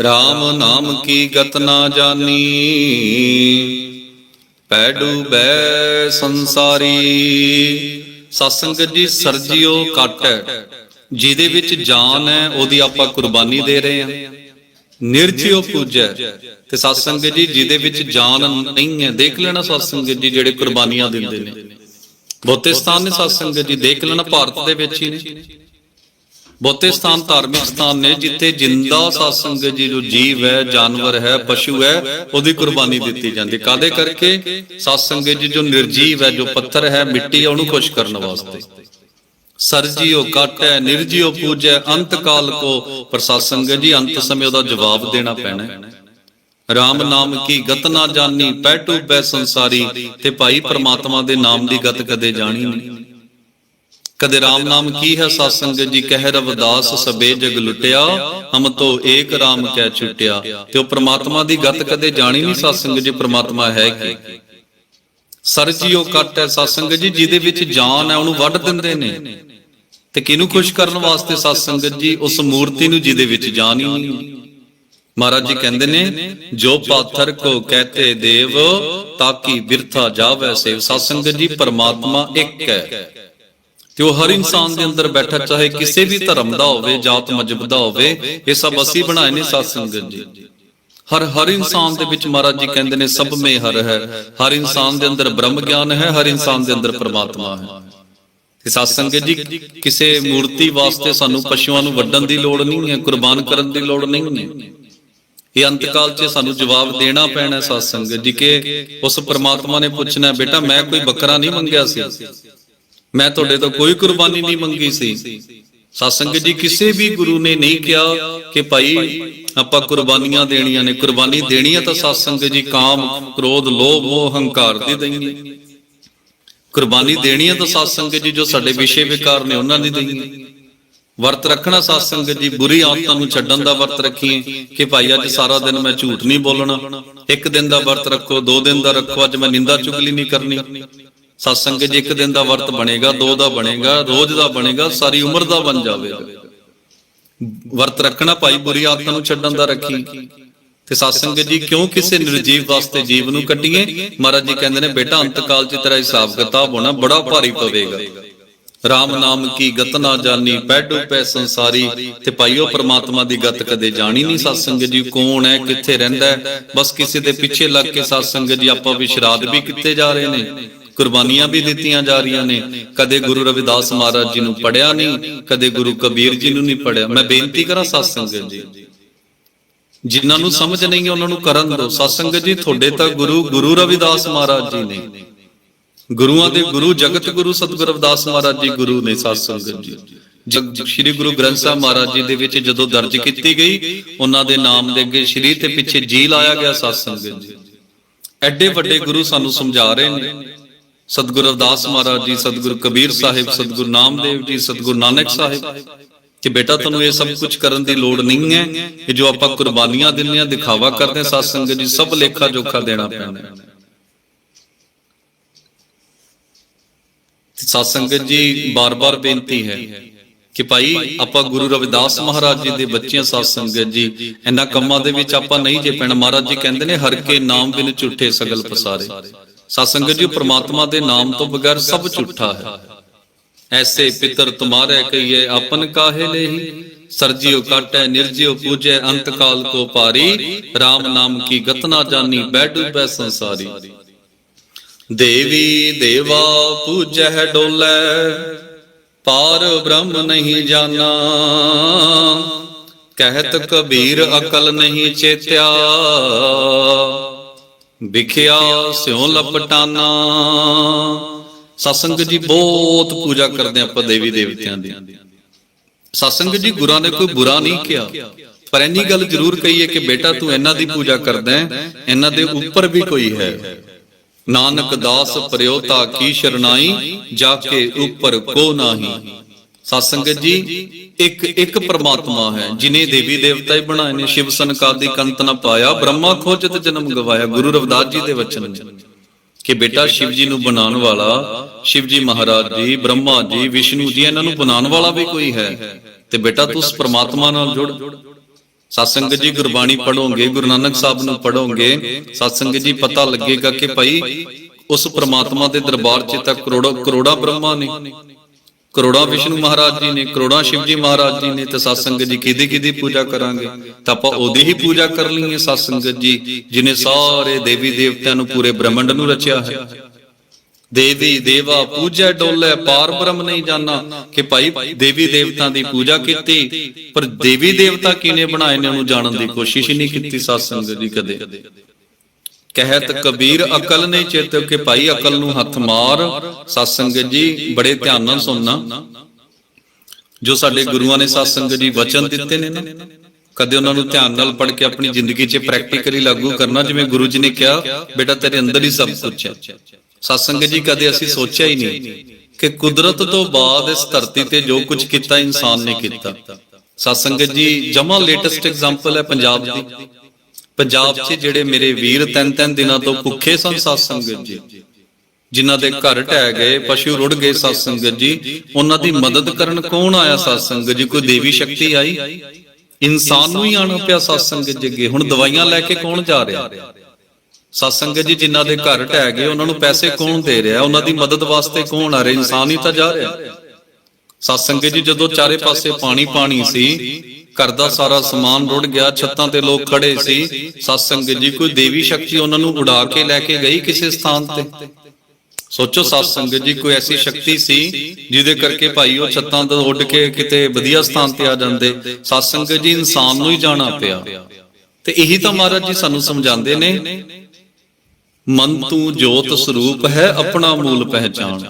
RAM ਨਾਮ ਕੀ ਗਤ ਨਾ ਜਾਣੀ ਪੈਡੂ ਡੂਬੈ ਸੰਸਾਰੀ। ਸਤਸੰਗਤ ਜੀ, ਸਰਜੀਓ ਕੱਟ ਜਿਹਦੇ ਵਿੱਚ ਜਾਨ ਹੈ, ਉਹਦੀ ਆਪਾਂ ਕੁਰਬਾਨੀ ਦੇ ਰਹੇ ਹਾਂ। ਨਿਰਜਿਓ ਪੂਜੈ ਤੇ ਸਤਸੰਗਤ ਜੀ, ਜਿਹਦੇ ਵਿੱਚ ਜਾਨ ਨਹੀਂ ਹੈ, ਦੇਖ ਲੈਣਾ ਸਤਸੰਗਤ ਜੀ, ਜਿਹੜੇ ਕੁਰਬਾਨੀਆਂ ਦਿੰਦੇ ਨੇ। ਬਹੁਤੇ ਸਥਾਨ ਨੇ ਸਤਸੰਗਤ ਜੀ, ਦੇਖ ਲੈਣਾ, ਭਾਰਤ ਦੇ ਵਿੱਚ ਹੀ ਨੇ। ਬਹੁਤੇ ਸਥਾਨ ਧਾਰਮਿਕ ਸਥਾਨ ਨੇ ਜਿੱਥੇ ਜਿੰਦਾ ਸਤਸੰਗਤ ਜੀ ਜੋ ਜੀਵ ਹੈ, ਜਾਨਵਰ ਹੈ, ਪਸ਼ੂ ਹੈ, ਉਹਦੀ ਕੁਰਬਾਨੀ ਦਿੱਤੀ ਜਾਂਦੀ। ਕਾਦੇ ਕਰਕੇ? ਸਤਸੰਗਤ ਜੀ ਜੋ ਨਿਰਜੀਵ ਹੈ, ਜੋ ਪੱਥਰ ਹੈ, ਮਿੱਟੀ ਹੈ, ਉਹਨੂੰ ਖੁਸ਼ ਕਰਨ ਵਾਸਤੇ। ਸਰਜੀਓ ਕਾਟੈ ਨਿਰਜੀਓ ਪੂਜੈ ਅੰਤ ਕਾਲ ਕੋ ਪਰ ਸਤਸੰਗਤ ਜੀ, ਅੰਤ ਸਮੇਂ ਉਹਦਾ ਜਵਾਬ ਦੇਣਾ ਪੈਣਾ ਹੈ। RAM ਨਾਮ ਕੀ ਗਤ ਨਾ ਜਾਣੀ ਪੈਟੂ ਬੈ ਸੰਸਾਰੀ, ਤੇ ਭਾਈ ਪ੍ਰਮਾਤਮਾ ਦੇ ਨਾਮ ਦੀ ਗਤ ਕਦੇ ਜਾਣੀ ਨਹੀਂ। ਕਦੇ RAM ਨਾਮ ਕੀ ਹੈ ਸਤ ਸੰਗਤ ਜੀ? ਕਹਿ ਰਵਦਾਸ ਸਬੇ ਜਗ ਲੁੱਟਿਆ, ਹਮ ਤੋ ਏਕ RAM ਕਹਿ ਛੁਟਿਆ। ਤੇ ਉਹ ਪ੍ਰਮਾਤਮਾ ਦੀ ਗਤ ਕਦੇ ਜਾਣੀ ਨਹੀਂ ਸਤ ਸੰਗਤ ਜੀ? ਪ੍ਰਮਾਤਮਾ ਹੈ ਕੀ? ਸਰਜੀਓ ਕੱਟ ਹੈ ਸਤ ਸੰਗਤ ਜੀ, ਜਿਹਦੇ ਵਿੱਚ ਜਾਨ ਹੈ, ਉਹਨੂੰ ਵੱਢ ਦਿੰਦੇ ਨੇ। ਤੇ ਕਿਹਨੂੰ ਖੁਸ਼ ਕਰਨ ਵਾਸਤੇ ਸਤ ਸੰਗਤ ਜੀ? ਉਸ ਮੂਰਤੀ ਨੂੰ ਜਿਹਦੇ ਵਿੱਚ ਜਾਨ ਹੀ ਨਹੀਂ। ਮਹਾਰਾਜ ਜੀ ਕਹਿੰਦੇ ਨੇ, ਜੋ ਪਾਥਰ ਕੋ ਕਹਤੇ ਦੇਵ, ਤਾਕੀ ਬਿਰਥਾ ਜਾਵੇ ਸੇਵ। ਸਤ ਸੰਗਤ ਜੀ, ਪਰਮਾਤਮਾ ਇੱਕ ਹੈ। ਤੇ ਉਹ ਹਰ ਇਨਸਾਨ ਦੇ ਅੰਦਰ ਬੈਠਾ, ਚਾਹੇ ਕਿਸੇ ਵੀ ਧਰਮ ਦਾ ਹੋਵੇ, ਜਾਤ ਮਜਬ ਦਾ ਹੋਵੇ, ਇਹ ਸਭ ਅਸੀਂ ਬਣਾਏ ਨੇ ਸਤ ਸੰਗਤ ਜੀ। ਹਰ ਹਰ ਇਨਸਾਨ ਦੇ ਵਿੱਚ ਮਹਾਰਾਜ ਜੀ ਕਹਿੰਦੇ ਨੇ, ਸਭ ਮੇ ਹਰ ਹੈ। ਹਰ ਇਨਸਾਨ ਦੇ ਅੰਦਰ ਬ੍ਰਹਮ ਗਿਆਨ ਹੈ, ਹਰ ਇਨਸਾਨ ਦੇ ਅੰਦਰ ਪਰਮਾਤਮਾ ਹੈ। ਤੇ ਸਾਧ ਸੰਗਤ ਜੀ, ਕਿਸੇ ਮੂਰਤੀ ਵਾਸਤੇ ਸਾਨੂੰ ਪਸ਼ੂਆਂ ਨੂੰ ਵੱਢਣ ਦੀ ਲੋੜ ਨਹੀਂ ਹੈ, ਕੁਰਬਾਨ ਕਰਨ ਦੀ ਲੋੜ ਨਹੀਂ ਹੈ। ਇਹ ਅੰਤਕਾਲ 'ਚ ਸਾਨੂੰ ਜਵਾਬ ਦੇਣਾ ਪੈਣਾ ਹੈ ਸਾਧ ਸੰਗਤ ਜੀ, ਕਿ ਉਸ ਪ੍ਰਮਾਤਮਾ ਨੇ ਪੁੱਛਣਾ ਬੇਟਾ, ਮੈਂ ਕੋਈ ਬੱਕਰਾ ਨਹੀਂ ਮੰਗਿਆ ਸੀ? ਮੈਂ ਤੁਹਾਡੇ ਤੋਂ ਕੋਈ ਕੁਰਬਾਨੀ ਨਹੀਂ ਮੰਗੀ ਸੀ। ਸਾਧ ਸੰਗਤ ਜੀ ਕਿਸੇ ਵੀ ਗੁਰੂ ਨੇ ਨਹੀਂ ਕਿਹਾ ਕਿ ਭਾਈ ਆਪਾਂ ਕੁਰਬਾਨੀਆਂ ਦੇਣੀਆਂ ਨੇ। ਕੁਰਬਾਨੀ ਦੇਣੀ ਹੈ ਤਾਂ ਸਾਧ ਸੰਗਤ ਜੀ ਕਾਮ ਕ੍ਰੋਧ ਲੋਭ ਮੋਹ ਹੰਕਾਰ ਦੀ ਦਈਏ ਕੁਰਬਾਨੀ ਦੇਣੀ ਹੈ ਤਾਂ ਸਾਧ ਸੰਗਤ ਜੀ ਜੋ ਸਾਡੇ ਵਿਸ਼ੇ ਵਿਕਾਰ ਨੇ ਉਹਨਾਂ ਦੀ ਦਈਏ ਵਰਤ ਰੱਖਣਾ ਸਾਧ ਸੰਗਤ ਜੀ ਬੁਰੀ ਆਦਤਾਂ ਨੂੰ ਛੱਡਣ ਦਾ ਵਰਤ ਰੱਖੀਏ ਕਿ ਭਾਈ ਅੱਜ ਸਾਰਾ ਦਿਨ ਮੈਂ ਝੂਠ ਨਹੀਂ ਬੋਲਣਾ। ਇੱਕ ਦਿਨ ਦਾ ਵਰਤ ਰੱਖੋ ਦੋ ਦਿਨ ਦਾ ਰੱਖੋ ਅੱਜ ਮੈਂ ਨਿੰਦਾ ਚੁਗਲੀ ਨਹੀਂ ਕਰਨੀ। ਸਤਸੰਗ ਸੰਗਤ ਜੀ ਇੱਕ ਦਿਨ ਦਾ ਵਰਤ ਬਣੇਗਾ, ਦੋ ਦਾ ਬਣੇਗਾ, ਰੋਜ਼ ਦਾ ਬਣੇਗਾ, ਸਾਰੀ ਉਮਰ ਦਾ ਬਣ ਜਾਵੇਗਾ। ਵਰਤ ਰੱਖਣਾ ਭਾਈ ਬੁਰੀ ਆਦਤਾਂ ਨੂੰ ਛੱਡਣ ਦਾ ਰੱਖੀ। ਤੇ ਸਾਧ ਜੀ ਕਿਉਂ ਕਿਸੇ ਨਿਰਜੀਵ ਵਾਸਤੇ ਜੀਵ ਨੂੰ ਕੱਢੀਏ ਮਹਾਰਾਜ ਜੀ ਕਹਿੰਦੇ ਨੇ, ਬੇਟਾ, ਅੰਤਕਾਲ 'ਚ ਤੇਰਾ ਹਿਸਾਬ ਕਿਤਾਬ ਹੋਣਾ ਬੜਾ ਭਾਰੀ ਪਵੇਗਾ। ਰਾਮ ਨਾਮ ਕੀ ਗਤ ਨਾ ਜਾਣੀ ਪੈਡੂ ਪੈ ਸੰਸਾਰੀ। ਤੇ ਭਾਈਓ, ਪ੍ਰਮਾਤਮਾ ਦੀ ਗਤ ਕਦੇ ਜਾਣੀ ਨਹੀਂ ਸਤਸੰਗ ਜੀ, ਕੌਣ ਹੈ, ਕਿੱਥੇ ਰਹਿੰਦਾ ਬਸ ਕਿਸੇ ਦੇ ਪਿੱਛੇ ਲੱਗ ਕੇ ਸਤਸੰਗ ਜੀ, ਆਪਾਂ ਵਿਸ਼ਰਾਦ ਵੀ ਕਿੱਤੇ ਜਾ ਰਹੇ ਨੇ। ਕੁਰਬਾਨੀਆਂ ਵੀ ਦਿੱਤੀਆਂ ਜਾ ਰਹੀਆਂ ਨੇ। ਕਦੇ ਗੁਰੂ ਰਵਿਦਾਸ ਮਹਾਰਾਜ ਜੀ ਨੂੰ ਪੜਿਆ ਨਹੀਂ, ਕਦੇ ਗੁਰੂ ਕਬੀਰ ਜੀ ਨੂੰ ਨਹੀਂ ਪੜਿਆ। ਮੈਂ ਬੇਨਤੀ ਕਰਾਂ ਸਤ ਸੰਗਤ ਜੀ, ਜਿਨ੍ਹਾਂ ਨੂੰ ਸਮਝ ਨਹੀਂ, ਉਹਨਾਂ ਨੂੰ ਕਰਨ ਦਿਓ। ਸਤ ਸੰਗਤ ਜੀ, ਤੁਹਾਡੇ ਤਾਂ ਗੁਰੂ ਗੁਰੂ ਰਵਿਦਾਸ ਮਹਾਰਾਜ ਜੀ ਨੇ। ਗੁਰੂਆਂ ਦੇ ਗੁਰੂ, ਜਗਤ ਗੁਰੂ, ਸਤਿਗੁਰੂ ਰਵਿਦਾਸ ਮਹਾਰਾਜ ਜੀ ਗੁਰੂ ਨੇ ਸਾਧ ਸੰਗਤ ਜੀ। ਜਗ, ਸ੍ਰੀ ਗੁਰੂ ਗ੍ਰੰਥ ਸਾਹਿਬ ਮਹਾਰਾਜ ਜੀ ਦੇ ਵਿੱਚ ਜਦੋਂ ਦਰਜ ਕੀਤੀ ਗਈ, ਉਹਨਾਂ ਦੇ ਨਾਮ ਦੇ ਅੱਗੇ ਸ੍ਰੀ ਤੇ ਪਿੱਛੇ ਜੀ ਲਾਇਆ ਗਿਆ ਸਾਧ ਸੰਗਤ ਜੀ। ਐਡੇ ਵੱਡੇ ਗੁਰੂ ਸਾਨੂੰ ਸਮਝਾ ਰਹੇ ਨੇ। ਸਤਿਗੁਰੂ ਅਰਦਾਸ ਮਹਾਰਾਜ ਜੀ, ਸਤਿਗੁਰੂ ਕਬੀਰ ਸਾਹਿਬ, ਸਤਿਗੁਰੂ ਨਾਮਦੇਵ ਜੀ, ਸਤਿਗੁਰੂ ਨਾਨਕ ਸਾਹਿਬ ਕਿ ਬੇਟਾ ਤੁਹਾਨੂੰ ਇਹ ਸਭ ਕੁਝ ਕਰਨ ਦੀ ਲੋੜ ਨਹੀਂ ਹੈ ਕਿ ਜੋ ਆਪਾਂ ਕੁਰਬਾਨੀਆਂ ਦਿੰਦੇ ਆ ਦਿਖਾਵਾ ਕਰਦੇ ਸਾਧ ਸੰਗਤ ਜੀ, ਸਭ ਲੇਖਾ ਜੋਖਾ ਦੇਣਾ ਪੈਣਾ ਸਾਧ ਸੰਗਤ ਜੀ, ਬਾਰ-ਬਾਰ ਬੇਨਤੀ ਹੈ ਕਿ ਭਾਈ ਆਪਾਂ ਗੁਰੂ ਰਵਿਦਾਸ ਮਹਾਰਾਜ ਜੀ ਦੇ ਬੱਚਿਆਂ ਸਾਧ ਸੰਗਤ ਜੀ, ਇਹਨਾਂ ਕੰਮਾਂ ਦੇ ਵਿੱਚ ਆਪਾਂ ਨਹੀਂ ਜੇ ਪੈਣਾ। ਮਹਾਰਾਜ ਜੀ ਕਹਿੰਦੇ ਨੇ, ਹਰ ਕੇ ਨਾਮ ਬਿਨ ਝੂਠੇ ਸਗਲ ਪਸਾਰੇ। ਸਾਧ ਸੰਗਤ ਜੀ ਪ੍ਰਮਾਤਮਾ ਦੇ ਨਾਮ ਤੋਂ ਬਗੈਰ ਸਭ ਝੂਠਾ ਹੈ। ਐਸੇ ਪਿਤਰ ਤੁਮਾਰੇ ਕਹੀਏ ਆਪਨ ਕਾਹੇ ਲੇਹੀ? ਸਰਜੀਉ ਕਾਟੈ ਨਿਰਜੀਉ ਪੂਜੈ ਅੰਤ ਕਾਲ ਕੋ ਪਾਰੀ। RAM ਨਾਮ ਕੀ ਗਤ ਨਾ ਜਾਨੀ ਬੈਡੂ ਬੈ ਸੰਸਾਰੀ। ਦੇਵੀ ਦੇਵਾ ਪੂਜੈ ਡੋਲੇ ਪਾਰ ਬ੍ਰਹਮ ਨਹੀਂ ਜਾਣਾ ਕਹਿਤ ਕਬੀਰ ਅਕਲ ਨਹੀਂ ਚੇਤਿਆ। ਵਿਖਿਆ ਸਿਉ ਲਪਟਾਨਾ। ਸਤਸੰਗ ਜੀ ਬਹੁਤ ਪੂਜਾ ਕਰਦੇ ਆਪਾਂ ਦੇਵੀ ਦੇਵਤਿਆਂ ਦੀ। ਸਤਸੰਗ ਜੀ ਗੁਰਾਂ ਨੇ ਕੋਈ ਬੁਰਾ ਨਹੀਂ ਕਿਹਾ। ਪਰ ਇੰਨੀ ਗੱਲ ਜ਼ਰੂਰ ਕਹੀਏ ਕਿ ਬੇਟਾ ਤੂੰ ਇਹਨਾਂ ਦੀ ਪੂਜਾ ਕਰਦਾ ਹੈ, ਇਹਨਾਂ ਦੇ ਉੱਪਰ ਵੀ ਕੋਈ ਹੈ। ਨਾਨਕ ਦਾਸ ਪ੍ਰਯੋਤਾ ਕੀ ਸ਼ਰਨਾਈ, ਜਾ ਕੇ ਉੱਪਰ ਕੋ ਨਾਹੀ। ਸਤਸੰਗਤ ਜੀ ਇੱਕ ਇੱਕ ਪ੍ਰਮਾਤਮਾ ਹੈ ਜਿਨੇ ਦੇਵੀ ਦੇਵਤਾ ਹੀ ਬਣਾਏ ਨੇ ਸ਼ਿਵ ਸੰਕਾਦੀ ਕੰਤ ਨ ਪਾਇਆ ਬ੍ਰਹਮਾ ਖੋਜਤ ਜਨਮ ਗਵਾਇਆ ਗੁਰੂ ਰਵਿਦਾਸ ਜੀ ਦੇ ਵਚਨ ਨੇ ਕਿ ਬੇਟਾ ਸ਼ਿਵ ਜੀ ਨੂੰ ਬਣਾਉਣ ਵਾਲਾ ਸ਼ਿਵ ਜੀ ਮਹਾਰਾਜ ਜੀ ਬ੍ਰਹਮਾ ਜੀ ਵਿਸ਼ਨੂੰ ਜੀ ਇਹਨਾਂ ਨੂੰ ਬਣਾਉਣ ਵਾਲਾ ਵੀ ਕੋਈ ਹੈ। ਤੇ ਬੇਟਾ ਤੂੰ ਉਸ ਪ੍ਰਮਾਤਮਾ ਨਾਲ ਜੁੜ। ਸਤਸੰਗ ਜੀ ਗੁਰਬਾਣੀ ਪੜੋਗੇ ਗੁਰੂ ਨਾਨਕ ਸਾਹਿਬ ਨੂੰ ਪੜੋਗੇ ਸਤਸੰਗ ਜੀ ਪਤਾ ਲੱਗੇਗਾ ਕਿ ਭਾਈ ਉਸ ਪ੍ਰਮਾਤਮਾ ਦੇ ਦਰਬਾਰ 'ਚ ਤਾਂ ਕਰੋੜਾਂ ਕਰੋੜਾਂ ਬ੍ਰਹਮਾ ਨੇ ਕਰੋੜਾਂ ਵਿਸ਼ਨੂੰ ਮਹਾਰਾਜ ਜੀ ਨੇ, ਕਰੋੜਾਂ ਸ਼ਿਵ ਜੀ ਮਹਾਰਾਜ ਜੀ ਨੇ ਤੇ ਸਤਸੰਗ ਜੀ ਕਿਹਦੀ ਕਿਹਦੀ ਪੂਜਾ ਕਰਾਂਗੇ? ਤਾਂ ਆਪਾਂ ਉਹਦੀ ਹੀ ਪੂਜਾ ਕਰ ਲਈਏ ਸਤਸੰਗ ਜੀ, ਜਿਨੇ ਸਾਰੇ ਦੇਵੀ ਦੇਵਤਿਆਂ ਨੂੰ ਪੂਰੇ ਬ੍ਰਹਮੰਡ ਨੂੰ ਰਚਿਆ ਹੈ। ਦੇਵੀ ਦੇਵਾ ਪੂਜੈ ਡੋਲੇ, ਪਾਰ ਬ੍ਰਹਮ ਨਹੀਂ ਜਾਣਾ ਕਿ ਭਾਈ ਦੇਵੀ ਦੇਵਤਾ ਦੀ ਪੂਜਾ ਕੀਤੀ, ਪਰ ਦੇਵੀ ਦੇਵਤਾ ਕਿਨੇ ਬਣਾਏ ਨੇ ਉਹਨੂੰ ਜਾਣਨ ਦੀ ਕੋਸ਼ਿਸ਼ ਹੀ ਨਹੀਂ ਕੀਤੀ ਸਤਸੰਗ ਦੀ ਕਦੇ। ਕਹਿਤ ਕਬੀਰ ਅਕਲ ਨਹੀਂ ਚੇਤੋ ਕਿ ਭਾਈ ਅਕਲ ਨੂੰ ਹੱਥ ਮਾਰ। ਸਤਸੰਗ ਜੀ, ਬੜੇ ਧਿਆਨ ਨਾਲ ਸੁਣਨਾ। ਜੋ ਸਾਡੇ ਗੁਰੂਆਂ ਨੇ ਸਤਸੰਗ ਜੀ ਵਚਨ ਦਿੱਤੇ ਨੇ ਨਾ, ਕਦੇ ਉਹਨਾਂ ਨੂੰ ਧਿਆਨ ਨਾਲ ਪੜ੍ਹ ਕੇ ਆਪਣੀ ਜ਼ਿੰਦਗੀ 'ਚ ਪ੍ਰੈਕਟੀਕਲੀ ਲਾਗੂ ਕਰਨਾ, ਜਿਵੇਂ ਗੁਰੂ ਜੀ ਨੇ ਕਿਹਾ, ਬੇਟਾ, ਤੇਰੇ ਅੰਦਰ ਹੀ ਸਭ ਕੁਝ ਹੈ। ਸਤਸੰਗ ਜੀ, ਕਦੇ ਅਸੀਂ ਸੋਚਿਆ ਹੀ ਨਹੀਂ ਕਿ ਕੁਦਰਤ ਤੋਂ ਬਾਅਦ ਇਸ ਧਰਤੀ ਤੇ ਜੋ ਕੁਝ ਕੀਤਾ, ਇਨਸਾਨ ਨੇ ਕੀਤਾ। ਸਤਸੰਗ ਜੀ, ਜਮਾ ਲੇਟੈਸਟ ਐਗਜ਼ਾਮਪਲ ਹੈ ਪੰਜਾਬ ਦੀ। ਪੰਜਾਬ 'ਚ ਜਿਹੜੇ ਮੇਰੇ ਵੀਰ ਤਿੰਨ ਤਿੰਨ ਦਿਨਾਂ ਤੋਂ ਭੁੱਖੇ ਸਨ ਸਤਸੰਗਤ ਜੀ। ਜਿਨ੍ਹਾਂ ਦੇ ਘਰ ਢਹਿ ਗਏ, ਪਸ਼ੂ ਰੁੜ ਗਏ ਸਤਸੰਗਤ ਜੀ। ਉਹਨਾਂ ਦੀ ਮਦਦ ਕਰਨ ਕੌਣ ਆਇਆ ਸਤਸੰਗਤ ਜੀ? ਕੋਈ ਦੇਵੀ ਸ਼ਕਤੀ ਆਈ? ਇਨਸਾਨ ਨੂੰ ਹੀ ਆਣਾ ਪਿਆ ਸਤਸੰਗਤ ਜੀ ਅੱਗੇ। ਹੁਣ ਦਵਾਈਆਂ ਲੈ ਕੇ ਕੌਣ ਜਾ ਰਿਹਾ? ਸਤਸੰਗਤ ਜੀ, ਜਿਨ੍ਹਾਂ ਦੇ ਘਰ ਢਹਿ ਗਏ, ਉਹਨਾਂ ਨੂੰ ਪੈਸੇ ਕੌਣ ਦੇ ਰਿਹਾ? ਉਹਨਾਂ ਦੀ ਮਦਦ ਵਾਸਤੇ ਕੌਣ ਆ ਰਿਹਾ? ਇਨਸਾਨ ਹੀ ਤਾਂ ਜਾ ਰਿਹਾ। ਸਤਸੰਗਤ ਜੀ, ਜਦੋਂ ਚਾਰੇ ਪਾਸੇ ਪਾਣੀ ਪਾਣੀ ਸੀ ਘਰ ਦਾ ਸਾਰਾ ਸਮਾਨ ਰੁੜ ਗਿਆ ਛੱਤਾਂ ਤੇ ਲੋਕ ਖੜੇ ਸੀ। ਸਤਸੰਗ ਜੀ ਕੋਈ ਦੇਵੀ ਸ਼ਕਤੀ ਉਹਨਾਂ ਨੂੰ ਉਡਾ ਕੇ ਲੈ ਕੇ ਗਈ ਕਿਸੇ ਸਥਾਨ ਤੇ। ਸੋਚੋ ਸਾਧ ਸੰਗਤ ਜੀ ਕੋਈ ਐਸੀ ਸ਼ਕਤੀ ਸੀ ਜਿਹਦੇ ਕਰਕੇ ਭਾਈ ਉਹ ਛੱਤਾਂ ਤੋਂ ਉੱਡ ਕੇ ਕਿਤੇ ਵਧੀਆ ਸਥਾਨ ਤੇ ਆ ਜਾਂਦੇ। ਸਾਧ ਸੰਗਤ ਜੀ ਇਨਸਾਨ ਨੂੰ ਹੀ ਜਾਣਾ ਪਿਆ। ਤੇ ਇਹੀ ਤਾਂ ਮਹਾਰਾਜ ਜੀ ਸਾਨੂੰ ਸਮਝਾਉਂਦੇ ਨੇ ਮਨ ਤੂੰ ਜੋਤ ਸਰੂਪ ਹੈ ਆਪਣਾ ਮੂਲ ਪਹਿਚਾਨ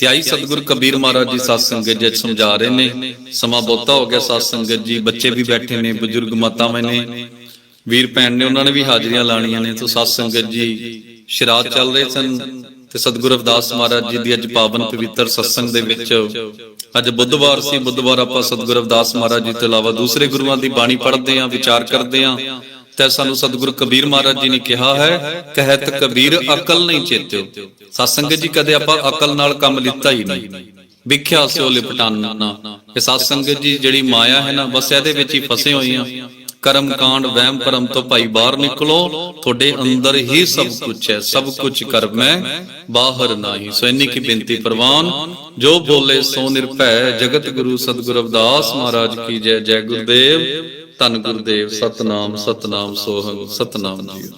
ਤਿਆਈ ਸਤਿਗੁਰ ਕਬੀਰ ਮਹਾਰਾਜ ਜੀ ਸਾਧ ਸੰਗਤ ਜੀ ਸਮਝਾ ਰਹੇ ਨੇ। ਸਮਾਂ ਬਹੁਤਾ ਹੋ ਗਿਆ ਸਾਧ ਸੰਗਤ ਜੀ, ਬੱਚੇ ਵੀ ਬੈਠੇ ਨੇ, ਬਜ਼ੁਰਗ ਮਾਤਾਵਾਂ ਨੇ। ਵੀਰ ਭੈਣ ਨੇ ਉਹਨਾਂ ਨੇ ਵੀ ਹਾਜ਼ਰੀਆਂ ਲਾਣੀਆਂ ਨੇ। ਤੋਂ ਸਾਧ ਸੰਗਤ ਜੀ ਸ਼ਰਾਧ ਚੱਲ ਰਹੇ ਸਨ ਤੇ ਸਤਿਗੁਰੂ ਅਰਦਾਸ ਮਹਾਰਾਜ ਜੀ ਦੀ ਅੱਜ ਪਾਵਨ ਪਵਿੱਤਰ ਸਤਸੰਗ ਦੇ ਵਿੱਚ ਅੱਜ ਬੁੱਧਵਾਰ ਸੀ। ਬੁੱਧਵਾਰ ਆਪਾਂ ਸਤਿਗੁਰੂ ਅਰਦਾਸ ਮਹਾਰਾਜ ਜੀ ਤੋਂ ਇਲਾਵਾ ਦੂਸਰੇ ਗੁਰੂਆਂ ਦੀ ਬਾਣੀ ਪੜ੍ਹਦੇ ਆਂ ਵਿਚਾਰ ਕਰਦੇ ਆਂ ਤੇ ਸਾਨੂੰ ਸਤਿਗੁਰੂ ਕਬੀਰ ਮਹਾਰਾਜ ਜੀ ਨੇ ਕਿਹਾ ਹੈ, ਕਹਿਤ ਕਬੀਰ ਅਕਲ ਨਹੀਂ ਚੇਤਿਓ। ਸਤਸੰਗ ਜੀ, ਕਦੇ ਆਪਾਂ ਅਕਲ ਨਾਲ ਕੰਮ ਲਿੱਤਾ ਹੀ ਨਹੀਂ। ਵਿਖਿਆ ਸਿਓ ਲਿਪਟਾਨਾ। ਇਹ ਸਤਸੰਗ ਜੀ, ਜਿਹੜੀ ਮਾਇਆ ਹੈ ਨਾ, ਬਸ ਇਹਦੇ ਵਿੱਚ ਹੀ ਫਸੇ ਹੋਏ ਆ। ਕਰਮ ਕਾਂਡ, ਵਹਿਮ ਭਰਮ ਤੋਂ ਭਾਈ ਬਾਹਰ ਨਿਕਲੋ। ਤੁਹਾਡੇ ਅੰਦਰ ਹੀ ਸਭ ਕੁਝ ਹੈ। ਸਭ ਕੁਝ ਕਰਮ ਹੈ ਬਾਹਰ ਨਹੀਂ। ਸੋ ਇੰਨੀ ਕੀ ਬੇਨਤੀ ਪ੍ਰਵਾਨ, ਜੋ ਬੋਲੇ ਸੋ ਨਿਰਭੈ। ਜਗਤ ਗੁਰੂ ਸਤਿਗੁਰ ਅਵਦਾਸ ਮਹਾਰਾਜ ਕੀ ਜੈ ਜੈ ਗੁਰਦੇਵ। ਧੰਨ ਗੁਰਦੇਵ ਸਤਨਾਮ ਸਤਨਾਮ ਸੋਹੰ ਸਤਨਾਮ ਜੀ